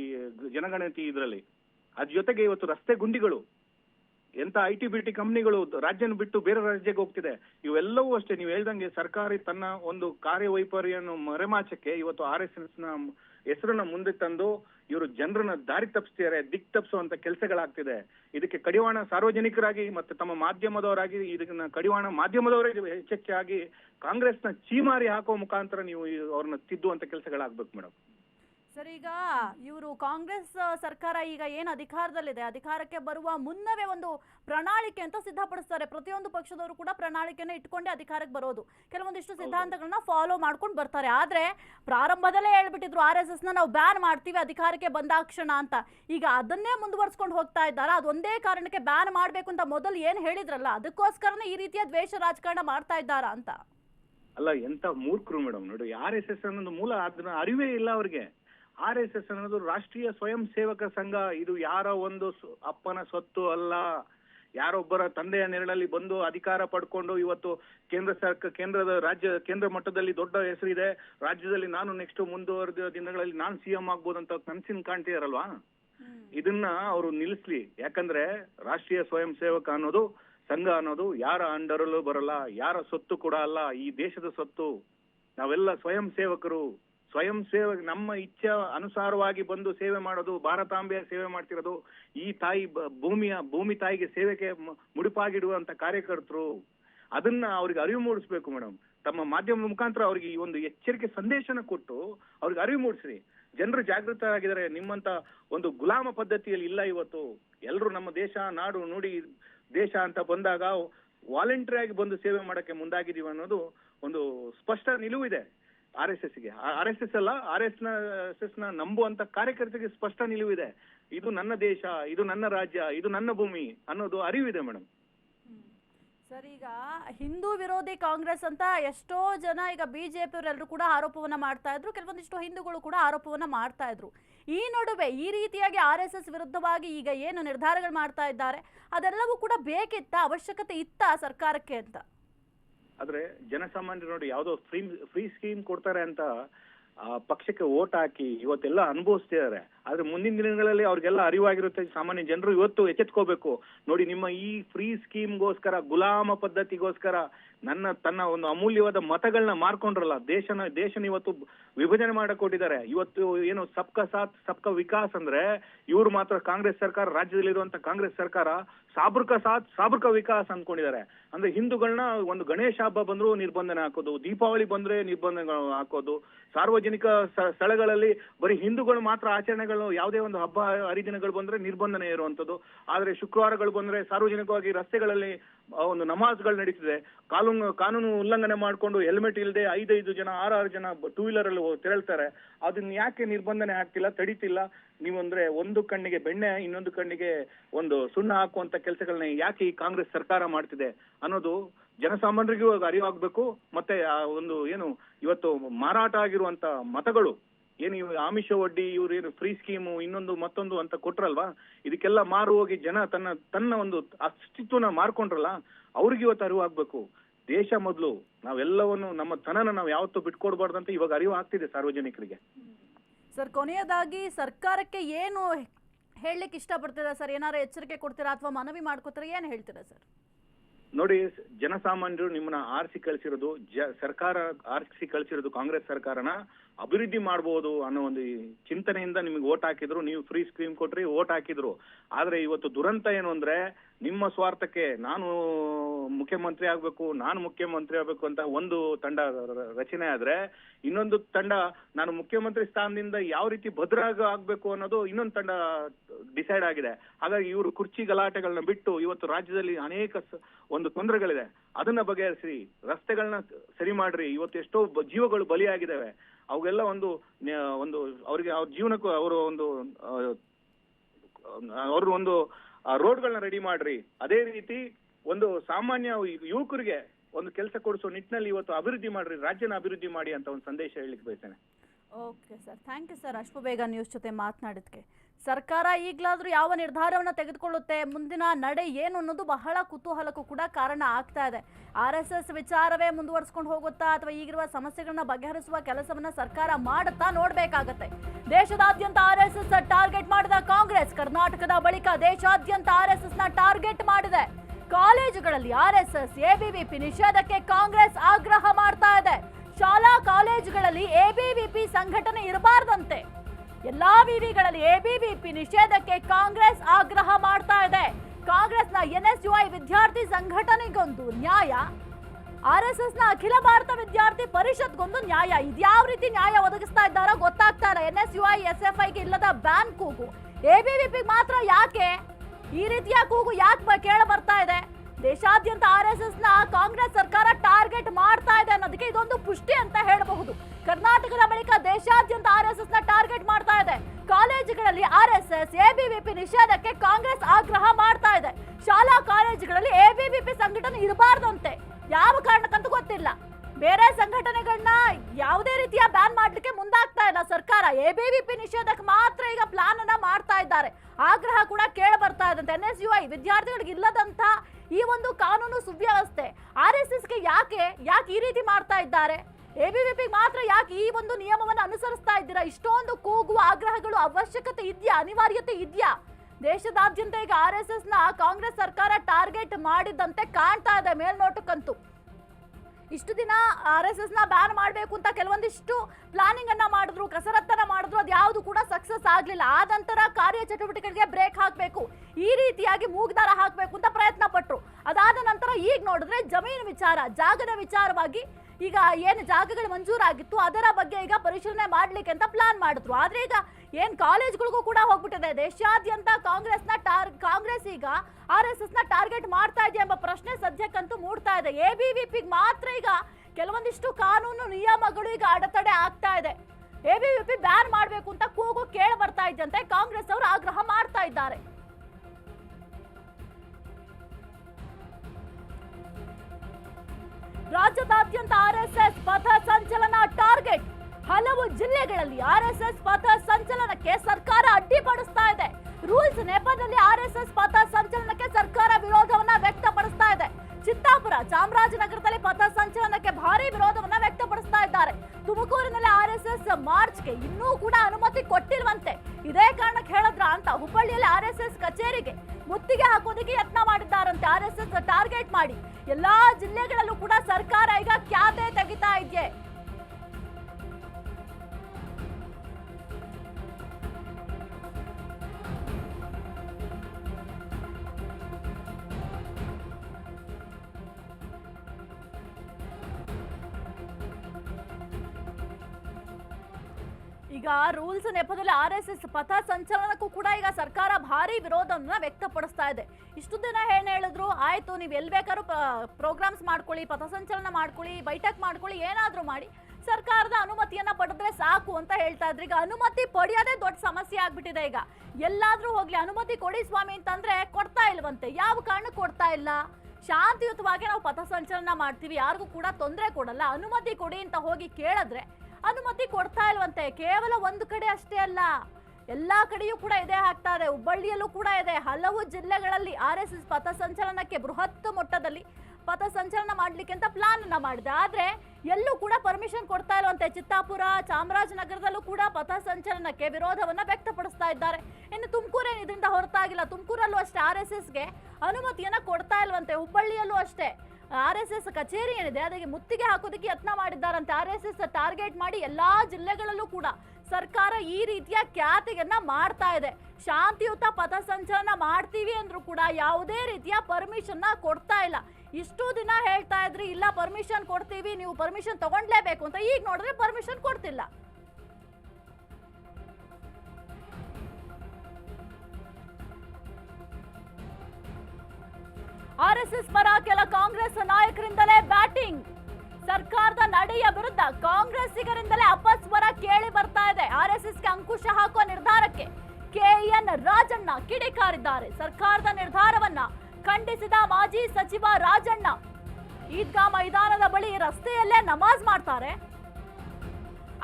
ಜನಗಣತಿ ಇದರಲ್ಲಿ. ಅದ್ ಜೊತೆಗೆ ಇವತ್ತು ರಸ್ತೆ ಗುಂಡಿಗಳು, ಎಂತ ಐ ಟಿ ಬಿ ಕಂಪ್ನಿಗಳು ರಾಜ್ಯನ ಬಿಟ್ಟು ಬೇರೆ ರಾಜ್ಯಕ್ಕೆ ಹೋಗ್ತಿದೆ. ಇವೆಲ್ಲವೂ ಅಷ್ಟೇ, ನೀವು ಹೇಳ್ದಂಗೆ ಸರ್ಕಾರಿ ತನ್ನ ಒಂದು ಕಾರ್ಯವೈಪರಿಯನ್ನು ಮರೆಮಾಚಕ್ಕೆ ಇವತ್ತು ಆರ್ ಎಸ್ ಎಸ್ನ ಹೆಸರನ್ನ ಮುಂದೆ ತಂದು ಇವರು ಜನರನ್ನ ದಾರಿ ತಪ್ಪಿಸ್ತಿದ್ದಾರೆ ದಿಕ್ ತಪ್ಪಿಸುವಂತ ಕೆಲಸಗಳಾಗ್ತಿದೆ. ಇದಕ್ಕೆ ಕಡಿವಾಣ ಸಾರ್ವಜನಿಕರಾಗಿ ಮತ್ತೆ ತಮ್ಮ ಮಾಧ್ಯಮದವರಾಗಿ ಇದನ್ನ ಕಡಿವಾಣ ಮಾಧ್ಯಮದವರೇ ಹೆಚ್ಚೆಚ್ಚಾಗಿ ಕಾಂಗ್ರೆಸ್ನ ಚೀಮಾರಿ ಹಾಕುವ ಮುಖಾಂತರ ನೀವು ಅವ್ರನ್ನ ತಿದ್ದುವಂತ ಕೆಲಸಗಳಾಗ್ಬೇಕು ಮೇಡಮ್ ಸರ್ ಈಗ ಇವರು ಕಾಂಗ್ರೆಸ್ ಸರ್ಕಾರ ಈಗ ಏನು ಅಧಿಕಾರದಲ್ಲಿದೆ? ಅಧಿಕಾರಕ್ಕೆ ಬರುವ ಮುನ್ನವೇ ಒಂದು ಪ್ರಣಾಳಿಕೆ ಅಂತ ಸಿದ್ಧಪಡಿಸ್ತಾರೆ. ಪ್ರತಿಯೊಂದು ಪಕ್ಷದವರು ಕೂಡ ಪ್ರಣಾಳಿಕೆನ ಇಟ್ಕೊಂಡೇ ಅಧಿಕಾರಕ್ಕೆ ಬರೋದು. ಕೆಲವೊಂದಿಷ್ಟು ಸಿದ್ಧಾಂತಗಳನ್ನ ಫಾಲೋ ಮಾಡ್ಕೊಂಡು ಬರ್ತಾರೆ. ಆದ್ರೆ ಪ್ರಾರಂಭದಲ್ಲೇ ಹೇಳ್ಬಿಟ್ಟಿದ್ರು ಆರ್ ಎಸ್ ಎಸ್ನ ನಾವು ಬ್ಯಾನ್ ಮಾಡ್ತೀವಿ ಅಧಿಕಾರಕ್ಕೆ ಬಂದಾಕ್ಷಣ ಅಂತ. ಈಗ ಅದನ್ನೇ ಮುಂದುವರ್ಸ್ಕೊಂಡು ಹೋಗ್ತಾ ಇದ್ದಾರೆ? ಅದೊಂದೇ ಕಾರಣಕ್ಕೆ ಬ್ಯಾನ್ ಮಾಡಬೇಕು ಅಂತ ಮೊದಲು ಏನು ಹೇಳಿದ್ರಲ್ಲ ಅದಕ್ಕೋಸ್ಕರನೇ ಈ ರೀತಿಯ ದ್ವೇಷ ರಾಜಕಾರಣ ಮಾಡ್ತಾ ಇದ್ದಾರಾ ಅಂತ? ಅಲ್ಲ ಎಂತ ಮೂರ್ಖರು ಮೇಡಮ್. ನೋಡಿ ಆರ್ ಎಸ್ ಎಸ್ ಅನ್ನೋದು ಮೂಲ ಅದನ್ನ ಅರಿವೇ ಇಲ್ಲ ಅವ್ರಿಗೆ. ಆರ್ ಎಸ್ ಎಸ್ ಅನ್ನೋದು ರಾಷ್ಟ್ರೀಯ ಸ್ವಯಂ ಸೇವಕ ಸಂಘ. ಇದು ಯಾರ ಒಂದು ಅಪ್ಪನ ಸ್ವತ್ತು ಅಲ್ಲ. ಯಾರೊಬ್ಬರ ತಂದೆಯ ನೆರಳಲ್ಲಿ ಬಂದು ಅಧಿಕಾರ ಪಡ್ಕೊಂಡು ಇವತ್ತು ಕೇಂದ್ರ ಸರ್ಕಾರ ಕೇಂದ್ರದ ರಾಜ್ಯ ಕೇಂದ್ರ ಮಟ್ಟದಲ್ಲಿ ದೊಡ್ಡ ಹೆಸರಿದೆ. ರಾಜ್ಯದಲ್ಲಿ ನಾನು ನೆಕ್ಸ್ಟ್ ಮುಂದುವರೆದ ದಿನಗಳಲ್ಲಿ ನಾನು ಸಿಎಂ ಆಗ್ಬೋದು ಅಂತ ಕನಸಿನ ಕಾಣ್ತಿದಾರಲ್ವಾ ಇದನ್ನ ಅವರು ನಿಲ್ಲಿಸ್ಲಿ ಯಾಕಂದ್ರೆ ರಾಷ್ಟ್ರೀಯ ಸ್ವಯಂ ಸೇವಕ ಅನ್ನೋದು ಸಂಘ ಅನ್ನೋದು ಯಾರ ಅಂಡರಲ್ಲೂ ಬರಲ್ಲ ಯಾರ ಸೊತ್ತು ಕೂಡ ಅಲ್ಲ. ಈ ದೇಶದ ಸೊತ್ತು ನಾವೆಲ್ಲ ಸ್ವಯಂ ಸೇವಕರು. ಸ್ವಯಂ ಸೇವೆ, ನಮ್ಮ ಇಚ್ಛೆ ಅನುಸಾರವಾಗಿ ಬಂದು ಸೇವೆ ಮಾಡೋದು, ಭಾರತಾಂಬೆಯ ಸೇವೆ ಮಾಡ್ತಿರೋದು, ಈ ತಾಯಿ ಭೂಮಿಯ, ಭೂಮಿ ತಾಯಿಗೆ ಸೇವೆಗೆ ಮುಡಿಪಾಗಿಡುವಂತ ಕಾರ್ಯಕರ್ತರು, ಅದನ್ನ ಅವ್ರಿಗೆ ಅರಿವು ಮೂಡಿಸ್ಬೇಕು ಮೇಡಮ್. ತಮ್ಮ ಮಾಧ್ಯಮದ ಮುಖಾಂತರ ಅವ್ರಿಗೆ ಈ ಒಂದು ಎಚ್ಚರಿಕೆ ಸಂದೇಶನ ಕೊಟ್ಟು ಅವ್ರಿಗೆ ಅರಿವು ಮೂಡಿಸ್ರಿ. ಜನರು ಜಾಗೃತರಾಗಿದ್ದಾರೆ, ನಿಮ್ಮಂತ ಒಂದು ಗುಲಾಮ ಪದ್ಧತಿಯಲ್ಲಿ ಇಲ್ಲ ಇವತ್ತು. ಎಲ್ಲರೂ ನಮ್ಮ ದೇಶ, ನಾಡು ನುಡಿ, ದೇಶ ಅಂತ ಬಂದಾಗ ವಾಲಂಟರಿ ಆಗಿ ಬಂದು ಸೇವೆ ಮಾಡಕ್ಕೆ ಮುಂದಾಗಿದೀವಿ ಅನ್ನೋದು ಒಂದು ಸ್ಪಷ್ಟ ನಿಲುವಿದೆ. ಆರ್ ಎಸ್ ಎಸ್ಗೆ. ಆರ್ ಎಸ್ ಎಸ್ ಅಲ್ಲ ಆರ್ ಎಸ್ನ ಎಸ್ ಎಸ್ನ ನಂಬುವಂತ ಕಾರ್ಯಕರ್ತರಿಗೆ ಸ್ಪಷ್ಟ ನಿಲುವಿದೆ ಇದು. ನನ್ನ ದೇಶ, ಇದು ನನ್ನ ರಾಜ್ಯ, ಇದು ನನ್ನ ಭೂಮಿ ಅನ್ನೋದು ಅರಿವಿದೆ ಮೇಡಮ್ ಸರ್, ಈಗ ಹಿಂದೂ ವಿರೋಧಿ ಕಾಂಗ್ರೆಸ್ ಅಂತ ಎಷ್ಟೋ ಜನ ಈಗ ಬಿಜೆಪಿ ಅವರೆಲ್ಲರೂ ಕೂಡ ಆರೋಪವನ್ನ ಮಾಡ್ತಾ ಇದ್ರು. ಕೆಲವೊಂದಿಷ್ಟು ಹಿಂದೂಗಳು ಕೂಡ ಆರೋಪವನ್ನ ಮಾಡ್ತಾ ಇದ್ರು. ಈ ನಡುವೆ ಈ ರೀತಿಯಾಗಿ ಆರ್ ಎಸ್ ಎಸ್ ವಿರುದ್ಧವಾಗಿ ಈಗ ಏನು ನಿರ್ಧಾರಗಳು ಮಾಡ್ತಾ ಇದ್ದಾರೆ, ಅದೆಲ್ಲವೂ ಕೂಡ ಬೇಕಿತ್ತ, ಅವಶ್ಯಕತೆ ಇತ್ತ ಸರ್ಕಾರಕ್ಕೆ ಅಂತ? ಆದ್ರೆ ಜನಸಾಮಾನ್ಯರು ನೋಡಿ ಯಾವ್ದೋ ಫ್ರೀ ಫ್ರೀ ಸ್ಕೀಮ್ ಕೊಡ್ತಾರೆ ಅಂತ ಆ ಪಕ್ಷಕ್ಕೆ ಓಟ್ ಹಾಕಿ ಇವತ್ತೆಲ್ಲ ಅನುಭವಿಸ್ತಿದ್ದಾರೆ. ಆದ್ರೆ ಮುಂದಿನ ದಿನಗಳಲ್ಲಿ ಅವ್ರಿಗೆಲ್ಲ ಅರಿವಾಗಿರುತ್ತೆ, ಸಾಮಾನ್ಯ ಜನರು ಇವತ್ತು ಎಚ್ಚೆತ್ಕೋಬೇಕು. ನೋಡಿ, ನಿಮ್ಮ ಈ ಫ್ರೀ ಸ್ಕೀಮ್ಗೋಸ್ಕರ ಗುಲಾಮ ಪದ್ಧತಿಗೋಸ್ಕರ ನನ್ನ, ತನ್ನ ಒಂದು ಅಮೂಲ್ಯವಾದ ಮತಗಳನ್ನ ಮಾರ್ಕೊಂಡ್ರಲ್ಲ, ದೇಶನ ದೇಶನ ಇವತ್ತು ವಿಭಜನೆ ಮಾಡಿಕೊಟ್ಟಿದ್ದಾರೆ. ಇವತ್ತು ಏನು ಸಬ್ಕಾ ಸಾಥ್, ಸಬ್ಕ ವಿಕಾಸ್ ಅಂದ್ರೆ ಇವ್ರು ಮಾತ್ರ ಕಾಂಗ್ರೆಸ್ ಸರ್ಕಾರ ರಾಜ್ಯದಲ್ಲಿರುವಂತ ಕಾಂಗ್ರೆಸ್ ಸರ್ಕಾರ ಸಾಬರ್ಕ ಸಾಥ್, ಸಾಬರ್ಕ ವಿಕಾಸ್ ಅನ್ಕೊಂಡಿದ್ದಾರೆ ಅಂದ್ರೆ ಹಿಂದೂಗಳನ್ನ ಒಂದು ಗಣೇಶ ಹಬ್ಬ ಬಂದ್ರು ನಿರ್ಬಂಧನೆ ಹಾಕೋದು, ದೀಪಾವಳಿ ಬಂದ್ರೆ ನಿರ್ಬಂಧಗಳು ಹಾಕೋದು, ಸಾರ್ವಜನಿಕ ಸ್ಥಳಗಳಲ್ಲಿ ಬರೀ ಹಿಂದೂಗಳು ಮಾತ್ರ ಆಚರಣೆಗಳು ಯಾವುದೇ ಒಂದು ಹಬ್ಬ, ಹರಿದಿನಗಳು ಬಂದ್ರೆ ನಿರ್ಬಂಧನೆ ಇರುವಂತದ್ದು. ಆದ್ರೆ ಶುಕ್ರವಾರಗಳು ಬಂದ್ರೆ ಸಾರ್ವಜನಿಕವಾಗಿ ರಸ್ತೆಗಳಲ್ಲಿ ಒಂದು ನಮಾಜ್ಗಳು ನಡೀತಿದೆ. ಕಾನೂನು ಕಾನೂನು ಉಲ್ಲಂಘನೆ ಮಾಡ್ಕೊಂಡು ಹೆಲ್ಮೆಟ್ ಇಲ್ಲದೆ ಐದೈದು ಜನ, ಆರಾರು ಜನ ಟೂ ವೀಲರ್ ಅಲ್ಲಿ ತೆರಳ್ತಾರೆ. ಅದನ್ನ ಯಾಕೆ ನಿರ್ಬಂಧನೆ ಆಗ್ತಿಲ್ಲ ತಡೀತಿಲ್ಲ? ನೀವಂದ್ರೆ ಒಂದು ಕಣ್ಣಿಗೆ ಬೆಣ್ಣೆ, ಇನ್ನೊಂದು ಕಣ್ಣಿಗೆ ಒಂದು ಸುಣ್ಣ ಹಾಕುವಂತ ಕೆಲಸಗಳನ್ನ ಯಾಕೆ ಈ ಕಾಂಗ್ರೆಸ್ ಸರ್ಕಾರ ಮಾಡ್ತಿದೆ ಅನ್ನೋದು ಜನಸಾಮಾನ್ಯರಿಗೂ ಅರಿವಾಗ್ಬೇಕು. ಮತ್ತೆ, ಆ, ಒಂದು ಏನು, ಇವತ್ತು ಮಾರಾಟ ಆಗಿರುವಂತ ಮತಗಳು ಏನು ಇವ್ ಆಮಿಷ ಒಡ್ಡಿ, ಇವ್ರು ಏನು ಫ್ರೀ ಸ್ಕೀಮು ಇನ್ನೊಂದು ಮತ್ತೊಂದು ಅಂತ ಕೊಟ್ರಲ್ವಾ? ಇದಕ್ಕೆಲ್ಲ ಮಾರು ಹೋಗಿ ಜನ ತನ್ನ ತನ್ನ ಒಂದು ಅಸ್ತಿತ್ವನ ಮಾರ್ಕೊಂಡ್ರಲ್ಲ, ಅವ್ರಿಗೆ ಇವತ್ತು ಅರಿವಾಗ್ಬೇಕು ದೇಶ ಮೊದಲು, ನಾವೆಲ್ಲವನ್ನು, ನಮ್ಮ ತನನ ನಾವು ಯಾವತ್ತೂ ಬಿಟ್ಕೊಡ್ಬಾರ್ದಂತ ಇವಾಗ ಅರಿವು ಆಗ್ತಿದೆ ಸಾರ್ವಜನಿಕರಿಗೆ. ಸರ್, ಕೊನೆಯದಾಗಿ ಸರ್ಕಾರಕ್ಕೆ ಏನು ಹೇಳಲಿಕ್ಕೆ ಇಷ್ಟಪಡ್ತೀರಾ ಸರ್? ಏನಾರ ಎಚ್ಚರಿಕೆ ಕೊಡ್ತೀರಾ ಅಥವಾ ಮನವಿ ಮಾಡ್ಕೋತೀರಾ? ಏನು ಹೇಳ್ತೀರಾ ಸರ್? ನೋಡಿ, ಜನಸಾಮಾನ್ಯರು ನಿಮ್ಮನ್ನ ಆರಿಸಿ ಕಳಿಸಿರೋದು, ಜ, ಸರ್ಕಾರ ಆರಿಸಿ ಕಳಿಸಿರೋದು ಕಾಂಗ್ರೆಸ್ ಸರ್ಕಾರನ ಅಭಿವೃದ್ಧಿ ಮಾಡಬಹುದು ಅನ್ನೋ ಒಂದು ಚಿಂತನೆಯಿಂದ ನಿಮ್ಗೆ ಓಟ್ ಹಾಕಿದ್ರು. ನೀವು ಫ್ರೀ ಸ್ಕ್ರೀನ್ ಕೊಟ್ರಿ, ಓಟ್ ಹಾಕಿದ್ರು. ಆದ್ರೆ ಇವತ್ತು ದುರಂತ ಏನು ಅಂದ್ರೆ ನಿಮ್ಮ ಸ್ವಾರ್ಥಕ್ಕೆ ನಾನು ಮುಖ್ಯಮಂತ್ರಿ ಆಗ್ಬೇಕು, ನಾನು ಮುಖ್ಯಮಂತ್ರಿ ಆಗ್ಬೇಕು ಅಂತ ಒಂದು ತಂಡ ರಚನೆ ಆದ್ರೆ ಇನ್ನೊಂದು ತಂಡ ನಾನು ಮುಖ್ಯಮಂತ್ರಿ ಸ್ಥಾನದಿಂದ ಯಾವ ರೀತಿ ಭದ್ರ ಆಗ್ಬೇಕು ಅನ್ನೋದು ಇನ್ನೊಂದು ತಂಡ ಡಿಸೈಡ್ ಆಗಿದೆ. ಹಾಗಾಗಿ ಇವರು ಕುರ್ಚಿ ಗಲಾಟೆಗಳನ್ನ ಬಿಟ್ಟು ಇವತ್ತು ರಾಜ್ಯದಲ್ಲಿ ಅನೇಕ ಒಂದು ತೊಂದರೆಗಳಿದೆ. ಅದನ್ನ ಬಗೆಹರಿಸಿ ರಸ್ತೆಗಳನ್ನ ಸರಿ ಮಾಡ್ರಿ, ಇವತ್ತು ಎಷ್ಟೋ ಜೀವಗಳು ಬಲಿಯಾಗಿದ್ದಾವೆ. ಅವೆಲ್ಲ ಒಂದು ಒಂದು ಅವ್ರಿಗೆ ಅವ್ರ ಜೀವನಕ್ಕೂ ಅವರು ಒಂದು ಅವ್ರ ಒಂದು ರೋಡ್ಗಳನ್ನ ರೆಡಿ ಮಾಡ್ರಿ. ಅದೇ ರೀತಿ ಒಂದು ಸಾಮಾನ್ಯ ಯುವಕರಿಗೆ ಒಂದು ಕೆಲಸ ಕೊಡಿಸೋ ನಿಟ್ಟಿನಲ್ಲಿ ಇವತ್ತು ಅಭಿವೃದ್ಧಿ ಮಾಡ್ರಿ, ರಾಜ್ಯನ ಅಭಿವೃದ್ಧಿ ಮಾಡಿ ಅಂತ ಒಂದು ಸಂದೇಶ ಹೇಳಲಿಕ್ಕೆ ಬಯಸ್ತೇನೆ. Okay sir thank you sir ಅಷ್ಟು ಬೇಗ ನ್ಯೂಸ್ ಜೊತೆ ಮಾತನಾಡಿದ್ಕೆ. ಸರ್ಕಾರ ಈಗಲಾದರೂ ಯಾವ ನಿರ್ಧಾರವನ್ನು ತೆಗೆದುಕೊಳ್ಳುತ್ತೆ, ಮುಂದಿನ ನಡೆ ಏನು ಅನ್ನೋದು ಬಹಳ ಕುತೂಹಲಕ್ಕೂ ಕೂಡ ಕಾರಣ ಆಗ್ತಾ ಇದೆ. ಆರ್ ಎಸ್ ಎಸ್ ವಿಚಾರವೇ ಮುಂದುವರಿಸ್ಕೊಂಡು ಹೋಗುತ್ತಾ ಅಥವಾ ಈಗಿರುವ ಸಮಸ್ಯೆಗಳನ್ನ ಬಗೆಹರಿಸುವ ಕೆಲಸವನ್ನ ಸರ್ಕಾರ ಮಾಡುತ್ತಾ ನೋಡಬೇಕಾಗತ್ತೆ. ದೇಶದಾದ್ಯಂತ ಆರ್ ಎಸ್ ಎಸ್ ಟಾರ್ಗೆಟ್ ಮಾಡಿದ ಕಾಂಗ್ರೆಸ್, ಕರ್ನಾಟಕದ ಬಳಿಕ ದೇಶಾದ್ಯಂತ ಆರ್ ಎಸ್ ಎಸ್ನ ಟಾರ್ಗೆಟ್ ಮಾಡಿದೆ. ಕಾಲೇಜುಗಳಲ್ಲಿ ಆರ್ ಎಸ್ ಎಸ್ ಎಬಿವಿಪಿ ನಿಷೇಧಕ್ಕೆ ಕಾಂಗ್ರೆಸ್ ಆಗ್ರಹ ಮಾಡ್ತಾ ಇದೆ. ಶಾಲಾ ಕಾಲೇಜುಗಳಲ್ಲಿ ಎಬಿವಿಪಿ ಸಂಘಟನೆ ಇರಬಾರ್ದಂತೆ. ಎಲ್ಲಾ ವಿವಿಗಳಲ್ಲಿ ಎಬಿವಿಪಿ ನಿಷೇಧಕ್ಕೆ ಕಾಂಗ್ರೆಸ್ ಆಗ್ರಹ ಮಾಡ್ತಾ ಇದೆ. ಕಾಂಗ್ರೆಸ್ನ ಎನ್ಎಸ್ಯುಐ ವಿದ್ಯಾರ್ಥಿ ಸಂಘಟನೆಗೊಂದು ನ್ಯಾಯ ಆರ್ ಎಸ್ ಎಸ್ನ ಅಖಿಲ ಭಾರತ ವಿದ್ಯಾರ್ಥಿ ಪರಿಷತ್ಗೊಂದು ನ್ಯಾಯ. ಇದ್ಯಾವ ರೀತಿ ನ್ಯಾಯ ಒದಗಿಸ್ತಾ ಇದ್ದಾರೋ ಗೊತ್ತಾಗ್ತಾ ಇಲ್ಲ. N S U I S F ಐಗೆ ಇಲ್ಲದ ಬ್ಯಾನ್ ಕೂಗು. ಎಬಿವಿಪಿಗೆ ಮಾತ್ರ ಯಾಕೆ? ಈ ರೀತಿಯ ಕೂಗು ಯಾಕೆ ಕೇಳ ಬರ್ತಾ ಇದೆ. ದೇಶಾದ್ಯಂತ ಆರ್ ಎಸ್ ಎಸ್ನ ಕಾಂಗ್ರೆಸ್ ಸರ್ಕಾರ ಟಾರ್ಗೆಟ್ ಮಾಡ್ತಾ ಇದೆ ಅನ್ನೋದಕ್ಕೆ ಇದೊಂದು ಪುಷ್ಟಿ ಅಂತ ಹೇಳಬಹುದು. ಕರ್ನಾಟಕದ ಬಳಿಕ ದೇಶಾದ್ಯಂತ ಆರ್ ಎಸ್ ಎಸ್ನ ಟಾರ್ಗೆಟ್ ಮಾಡ್ತಾ ಇದೆ. ಕಾಲೇಜುಗಳಲ್ಲಿ ಆರ್ ಎಸ್ ಎಸ್ ಎಬಿವಿಪಿ ನಿಷೇಧಕ್ಕೆ ಕಾಂಗ್ರೆಸ್ ಆಗ್ರಹ ಮಾಡ್ತಾ ಇದೆ. ಶಾಲಾ ಕಾಲೇಜುಗಳಲ್ಲಿ ಎಬಿವಿಪಿ ಸಂಘಟನೆ ಇರಬಾರ್ದಂತೆ. ಯಾವ ಕಾರಣಕ್ಕಂತೂ ಗೊತ್ತಿಲ್ಲ. ಬೇರೆ ಸಂಘಟನೆಗಳನ್ನ ಯಾವುದೇ ರೀತಿಯ ಬ್ಯಾನ್ ಮಾಡ್ಲಿಕ್ಕೆ ಮುಂದಾಗ್ತಾ ಇಲ್ಲ ಸರ್ಕಾರ. ಎಬಿವಿಪಿ ನಿಷೇಧಕ್ಕೆ ಮಾತ್ರ ಈಗ ಪ್ಲಾನ್ ಅನ್ನ ಮಾಡ್ತಾ ಇದ್ದಾರೆ. ಆಗ್ರಹ ಕೂಡ ಕೇಳಿ ಬರ್ತಾ ಇದಂತೆ ಎನ್ ಎಸ್ ಯು ಐ ವಿದ್ಯಾರ್ಥಿಗಳಿಗೆ ಇಲ್ಲದಂತ ಈ ಒಂದು ಕಾನೂನು ಸುವ್ಯವಸ್ಥೆ ಆರ್ ಎಸ್ ಎಸ್ಗೆ ಯಾಕೆ ಯಾಕೆ ಈ ರೀತಿ ಮಾಡ್ತಾ ಇದ್ದಾರೆ? ಎ ಬಿ ವಿ ಎಬಿವಿಪಿ ಮಾತ್ರ ಯಾಕೆ ಈ ಒಂದು ನಿಯಮವನ್ನು ಅನುಸರಿಸ್ತಾ ಇದ್ದೀರಾ? ಇಷ್ಟೊಂದು ಕೂಗುವ ಆಗ್ರಹಗಳು ಅವಶ್ಯಕತೆ ಇದೆಯಾ? ಅನಿವಾರ್ಯತೆ ಇದೆಯಾ? ದೇಶದಾದ್ಯಂತ ಈಗ ಆರ್ ಎಸ್ ಎಸ್ನ ಕಾಂಗ್ರೆಸ್ ಸರ್ಕಾರ ಟಾರ್ಗೆಟ್ ಮಾಡಿದ್ದಂತೆ ಕಾಣ್ತಾ ಇದೆ ಮೇಲ್ನೋಟಕ್ಕಂತೂ. ಇಷ್ಟು ದಿನ ಆರ್ ಎಸ್ ಎಸ್ನ ಬ್ಯಾನ್ ಮಾಡಬೇಕು ಅಂತ ಕೆಲವೊಂದಿಷ್ಟು ಪ್ಲಾನಿಂಗ್ ಅನ್ನ ಮಾಡಿದ್ರು, ಕಸರತ್ತನ್ನ ಮಾಡಿದ್ರು, ಅದು ಯಾವುದು ಕೂಡ ಸಕ್ಸಸ್ ಆಗಲಿಲ್ಲ. ಆ ನಂತರ ಕಾರ್ಯ ಚಟುವಟಿಕೆಗಳಿಗೆ ಬ್ರೇಕ್ ಹಾಕಬೇಕು. ಈ ರೀತಿಯಾಗಿ ಮೂಗ್ದಾರ ಹಾಕಬೇಕು ಅಂತ ಪ್ರಯತ್ನ ಪಟ್ರು ಅದಾದ ನಂತರ ಈಗ ನೋಡಿದ್ರೆ ಜಮೀನು ವಿಚಾರ, ಜಾಗದ ವಿಚಾರವಾಗಿ ಈಗ ಏನು ಜಾಗಗಳು ಮಂಜೂರಾಗಿತ್ತು, ಅದರ ಬಗ್ಗೆ ಈಗ ಪರಿಶೀಲನೆ ಮಾಡಲಿಕ್ಕೆ ಅಂತ ಪ್ಲಾನ್ ಮಾಡಿದ್ರು. ಆದರೆ ಈಗ ಏನು ಕಾಲೇಜ್ಗಳಿಗೂ ಕೂಡ ಹೋಗ್ಬಿಟ್ಟಿದೆ. ದೇಶಾದ್ಯಂತ ಕಾಂಗ್ರೆಸ್ನ ಟಾರ್, ಕಾಂಗ್ರೆಸ್ ಈಗ ಆರ್ ಎಸ್ ಎಸ್ನ ಟಾರ್ಗೆಟ್ ಮಾಡ್ತಾ ಇದೆ ಎಂಬ ಪ್ರಶ್ನೆ ಸದ್ಯಕ್ಕಂತೂ ಮೂಡ್ತಾ ಇದೆ. ಎ ಬಿ ವಿ ಪಿಗೆ ಮಾತ್ರ ಈಗ ಕೆಲವೊಂದಿಷ್ಟು ಕಾನೂನು ನಿಯಮಗಳು ಈಗ ಅಡೆತಡೆ ಆಗ್ತಾ ಇದೆ. A B V P ban ಮಾಡಬೇಕು ಅಂತ ಕೂಗು ಕೇಳಿ ಬರ್ತಾ ಇದ್ದಂತೆ ಕಾಂಗ್ರೆಸ್ ಅವರು ಆಗ್ರಹ ಮಾಡ್ತಾ ಇದ್ದಾರೆ. ರಾಜ್ಯದಾದ್ಯಂತ ಆರ್ಎಸ್ಎಸ್ ಪಥ ಸಂಚಲನ ಟಾರ್ಗೆಟ್. ಹಲವು ಜಿಲ್ಲೆಗಳಲ್ಲಿ ಆರ್ಎಸ್ಎಸ್ ಪಥ ಸಂಚಲನಕ್ಕೆ ಸರ್ಕಾರ ಅಡ್ಡಿಪಡಿಸ್ತಾ ಇದೆ. ರೂಲ್ಸ್ ನೆಪದಲ್ಲಿ ಆರ್ಎಸ್ಎಸ್ ಪಥ ಸಂಚಲನಕ್ಕೆ ಆರ್ ಎಸ್ ಎಸ್ ಪಥ ಸಂಚಲನಕ್ಕೂ ಕೂಡ ಈಗ ಸರ್ಕಾರ ಭಾರಿ ವಿರೋಧವನ್ನ ವ್ಯಕ್ತಪಡಿಸ್ತಾ ಇದೆ. ಇಷ್ಟು ದಿನ ಏನ್ ಹೇಳಿದ್ರು, ಆಯ್ತು, ನೀವು ಎಲ್ಲಿ ಬೇಕಾದ್ರೂ ಪ್ರೋಗ್ರಾಮ್ಸ್ ಮಾಡ್ಕೊಳ್ಳಿ ಪಥಸಂಚಲನ ಮಾಡ್ಕೊಳ್ಳಿ, ಬೈಠಕ್ ಮಾಡ್ಕೊಳ್ಳಿ, ಏನಾದ್ರೂ ಮಾಡಿ. ಸರ್ಕಾರದ ಅನುಮತಿಯನ್ನ ಪಡೆದ್ರೆ ಸಾಕು ಅಂತ ಹೇಳ್ತಾ ಇದ್ರು. ಈಗ ಅನುಮತಿ ಪಡೆಯೋದೇ ದೊಡ್ಡ ಸಮಸ್ಯೆ ಆಗ್ಬಿಟ್ಟಿದೆ ಈಗ. ಎಲ್ಲಾದ್ರೂ ಹೋಗ್ಲಿ, ಅನುಮತಿ ಕೊಡಿ ಸ್ವಾಮಿ ಅಂತಂದ್ರೆ ಕೊಡ್ತಾ ಇಲ್ವಂತೆ. ಯಾವ ಕಾರಣಕ್ಕೆ ಕೊಡ್ತಾ ಇಲ್ಲ. ಶಾಂತಿಯುತವಾಗಿ ನಾವು ಪಥಸಂಚಲನ ಮಾಡ್ತೀವಿ, ಯಾರಿಗೂ ಕೂಡ ತೊಂದರೆ ಕೊಡಲ್ಲ. ಅನುಮತಿ ಕೊಡಿ ಅಂತ ಹೋಗಿ ಕೇಳಿದ್ರೆ ಅನುಮತಿ ಕೊಡ್ತಾ ಇಲ್ವಂತೆ. ಕೇವಲ ಒಂದು ಕಡೆ ಅಷ್ಟೇ ಅಲ್ಲ, ಎಲ್ಲಾ ಕಡೆಯೂ ಕೂಡ ಇದೇ ಆಗ್ತಾ ಇದೆ. ಹುಬ್ಬಳ್ಳಿಯಲ್ಲೂ ಕೂಡ ಇದೆ. ಹಲವು ಜಿಲ್ಲೆಗಳಲ್ಲಿ ಆರ್ ಎಸ್ ಎಸ್ ಪಥಸಂಚಲನಕ್ಕೆ ಬೃಹತ್ ಮಟ್ಟದಲ್ಲಿ ಪಥಸಂಚಲನ ಮಾಡ್ಲಿಕ್ಕೆ ಅಂತ ಪ್ಲಾನ್ ಅನ್ನ ಮಾಡಿದೆ. ಆದ್ರೆ ಎಲ್ಲೂ ಕೂಡ ಪರ್ಮಿಷನ್ ಕೊಡ್ತಾ ಇಲ್ವಂತೆ. ಚಿತ್ತಾಪುರ, ಚಾಮರಾಜನಗರದಲ್ಲೂ ಕೂಡ ಪಥಸಂಚಲನಕ್ಕೆ ವಿರೋಧವನ್ನ ವ್ಯಕ್ತಪಡಿಸ್ತಾ ಇದ್ದಾರೆ. ಇನ್ನು ತುಮಕೂರೇನು ಇದರಿಂದ ಹೊರತಾಗಿಲ್ಲ. ತುಮಕೂರಲ್ಲೂ ಅಷ್ಟೇ ಆರ್ ಎಸ್ ಎಸ್ಗೆ ಅನುಮತಿಯನ್ನ ಕೊಡ್ತಾ ಇಲ್ವಂತೆ. ಹುಬ್ಬಳ್ಳಿಯಲ್ಲೂ ಅಷ್ಟೇ. ಆರ್ ಎಸ್ ಎಸ್ ಕಚೇರಿ ಏನಿದೆ, ಅದಕ್ಕೆ ಮುತ್ತಿಗೆ ಹಾಕೋದಕ್ಕೆ ಯತ್ನ ಮಾಡಿದ್ದಾರಂತೆ. ಆರ್ ಎಸ್ ಎಸ್ ಟಾರ್ಗೆಟ್ ಮಾಡಿ ಎಲ್ಲಾ ಜಿಲ್ಲೆಗಳಲ್ಲೂ ಕೂಡ ಸರ್ಕಾರ ಈ ರೀತಿಯ ಖ್ಯಾತಿಯನ್ನ ಮಾಡ್ತಾ ಇದೆ. ಶಾಂತಿಯುತ ಪಥಸಂಚಲನ ಮಾಡ್ತೀವಿ ಅಂದ್ರೂ ಕೂಡ ಯಾವುದೇ ರೀತಿಯ ಪರ್ಮಿಷನ್ ಕೊಡ್ತಾ ಇಲ್ಲ. ಇಷ್ಟು ದಿನ ಹೇಳ್ತಾ ಇದ್ರಿ, ಇಲ್ಲ ಪರ್ಮಿಷನ್ ಕೊಡ್ತೀವಿ, ನೀವು ಪರ್ಮಿಷನ್ ತಗೊಂಡ್ಲೇಬೇಕು ಅಂತ. ಈಗ ನೋಡಿದ್ರೆ ಪರ್ಮಿಷನ್ ಕೊಡ್ತಿಲ್ಲ. ಆರ್ಎಸ್ಎಸ್ ಪರ ಕೆಲ ಕಾಂಗ್ರೆಸ್ ನಾಯಕರಿಂದಲೇ ಬ್ಯಾಟಿಂಗ್. ಸರ್ಕಾರದ ನಡೆಯ ವಿರುದ್ಧ ಕಾಂಗ್ರೆಸ್ಸಿಗರಿಂದಲೇ ಅಪಸ್ವರ ಕೇಳಿ ಬರ್ತಾ ಇದೆ. ಆರ್ಎಸ್ಎಸ್ಗೆ ಅಂಕುಶ ಹಾಕುವ ನಿರ್ಧಾರಕ್ಕೆ ಕೆಎನ್ ರಾಜಣ್ಣ ಕಿಡಿಕಾರಿದ್ದಾರೆ. ಸರ್ಕಾರದ ನಿರ್ಧಾರವನ್ನ ಖಂಡಿಸಿದ ಮಾಜಿ ಸಚಿವ ರಾಜಣ್ಣ. ಈದ್ಗಾ ಮೈದಾನದ ಬಳಿ ರಸ್ತೆಯಲ್ಲೇ ನಮಾಜ್ ಮಾಡ್ತಾರೆ.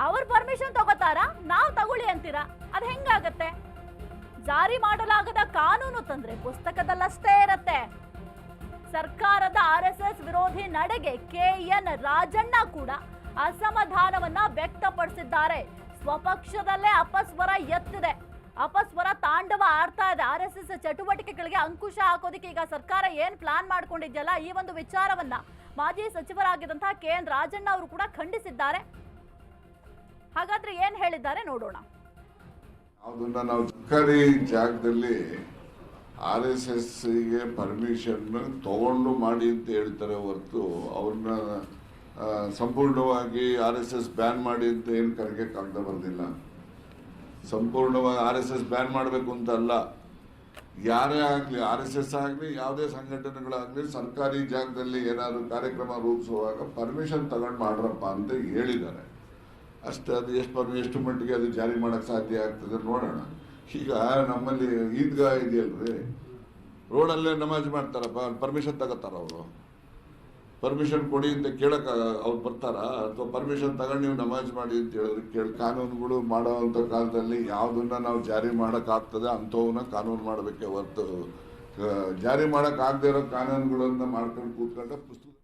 ಅವ್ರ ಪರ್ಮಿಷನ್ ತಗೋತಾರಾ? ನಾವು ತಗೊಳ್ಳಿ ಅಂತೀರಾ? ಅದು ಹೆಂಗಾಗತ್ತೆ? ಜಾರಿ ಮಾಡಲಾಗದ ಕಾನೂನು ತಂದ್ರೆ ಪುಸ್ತಕದಲ್ಲಷ್ಟೇ ಇರತ್ತೆ. ಸರ್ಕಾರದ ಆರ್ ಎಸ್ ವಿರೋಧಿ ನಡೆಗೆ ಕೆ ಎನ್ ರಾಜಣ್ಣ ಕೂಡ ಅಸಮಾಧಾನವನ್ನ ವ್ಯಕ್ತಪಡಿಸಿದ್ದಾರೆ. ಸ್ವಪಕ್ಷದಲ್ಲೇ ಅಪಸ್ವರ ಎತ್ತಿದೆ. ಅಪಸ್ವರ ತಾಂಡವ ಆಡ್ತಾ ಇದೆ. ಆರ್ ಎಸ್ ಎಸ್ ಚಟುವಟಿಕೆಗಳಿಗೆ ಅಂಕುಶ ಹಾಕೋದಿಕ್ಕೆ ಈಗ ಸರ್ಕಾರ ಏನ್ ಪ್ಲಾನ್ ಮಾಡ್ಕೊಂಡಿದ್ಯಲ್ಲ ಈ ಒಂದು ವಿಚಾರವನ್ನ ಮಾಜಿ ಸಚಿವರಾಗಿದ್ದಂತಹ ಕೆ ಎನ್ ರಾಜಣ್ಣ ಅವರು ಕೂಡ ಖಂಡಿಸಿದ್ದಾರೆ. ಹಾಗಾದ್ರೆ ಏನ್ ಹೇಳಿದ್ದಾರೆ ನೋಡೋಣ. ಸರ್ಕಾರಿ ಜಾಗದಲ್ಲಿ ಆರ್ ಎಸ್ ಎಸ್ಗೆ ಪರ್ಮಿಷನ್ ತಗೊಂಡು ಮಾಡಿ ಅಂತ ಹೇಳ್ತಾರೆ ಹೊರತು ಅವ್ರನ್ನ ಸಂಪೂರ್ಣವಾಗಿ ಆರ್ ಎಸ್ ಎಸ್ ಬ್ಯಾನ್ ಮಾಡಿ ಅಂತ ಏನು ಕರೆಯೋಕ್ಕಾಗ್ದ ಬಂದಿಲ್ಲ ಸಂಪೂರ್ಣವಾಗಿ ಆರ್ ಎಸ್ ಎಸ್ ಬ್ಯಾನ್ ಮಾಡಬೇಕು ಅಂತ ಅಲ್ಲ. ಯಾರೇ ಆಗಲಿ, ಆರ್ ಎಸ್ ಎಸ್ ಆಗಲಿ, ಯಾವುದೇ ಸಂಘಟನೆಗಳಾಗಲಿ, ಸರ್ಕಾರಿ ಜಾಗದಲ್ಲಿ ಏನಾದರೂ ಕಾರ್ಯಕ್ರಮ ರೂಪಿಸುವಾಗ ಪರ್ಮಿಷನ್ ತಗೊಂಡು ಮಾಡ್ರಪ್ಪ ಅಂತ ಹೇಳಿದ್ದಾರೆ. ಅಷ್ಟೇ, ಅದು ಎಷ್ಟು ಪರ್ಮಿ ಎಷ್ಟು ಮಟ್ಟಿಗೆ ಅದು ಜಾರಿ ಮಾಡೋಕ್ಕೆ ಸಾಧ್ಯ ಆಗ್ತದೆ ನೋಡೋಣ. ಈಗ ನಮ್ಮಲ್ಲಿ ಈದ್ಗಾ ಇದೆಯಲ್ರಿ ರೋಡಲ್ಲೇ ನಮಾಜ್ ಮಾಡ್ತಾರಪ್ಪ ಪರ್ಮಿಷನ್ ತಗೋತಾರ ಅವರು. ಪರ್ಮಿಷನ್ ಕೊಡಿ ಅಂತ ಕೇಳಕ್ಕೆ ಅವ್ರು ಬರ್ತಾರ? ಅಥವಾ ಪರ್ಮಿಷನ್ ತಗೊಂಡು ನೀವು ನಮಾಜ್ ಮಾಡಿ ಅಂತ ಹೇಳಿದ್ರೆ ಕೇಳಿ, ಕಾನೂನುಗಳು ಮಾಡೋವಂಥ ಕಾಲದಲ್ಲಿ ಯಾವುದನ್ನ ನಾವು ಜಾರಿ ಮಾಡೋಕ್ಕಾಗ್ತದೆ ಅಂಥವನ್ನ ಕಾನೂನು ಮಾಡಬೇಕೆ ಹೊರತು. ಜಾರಿ ಮಾಡೋಕ್ಕಾಗದೇ ಇರೋ ಕಾನೂನುಗಳನ್ನು ಮಾಡ್ಕೊಂಡು ಕೂತ್ಕೊಂಡ್ರೆ ಪುಸ್ತಕ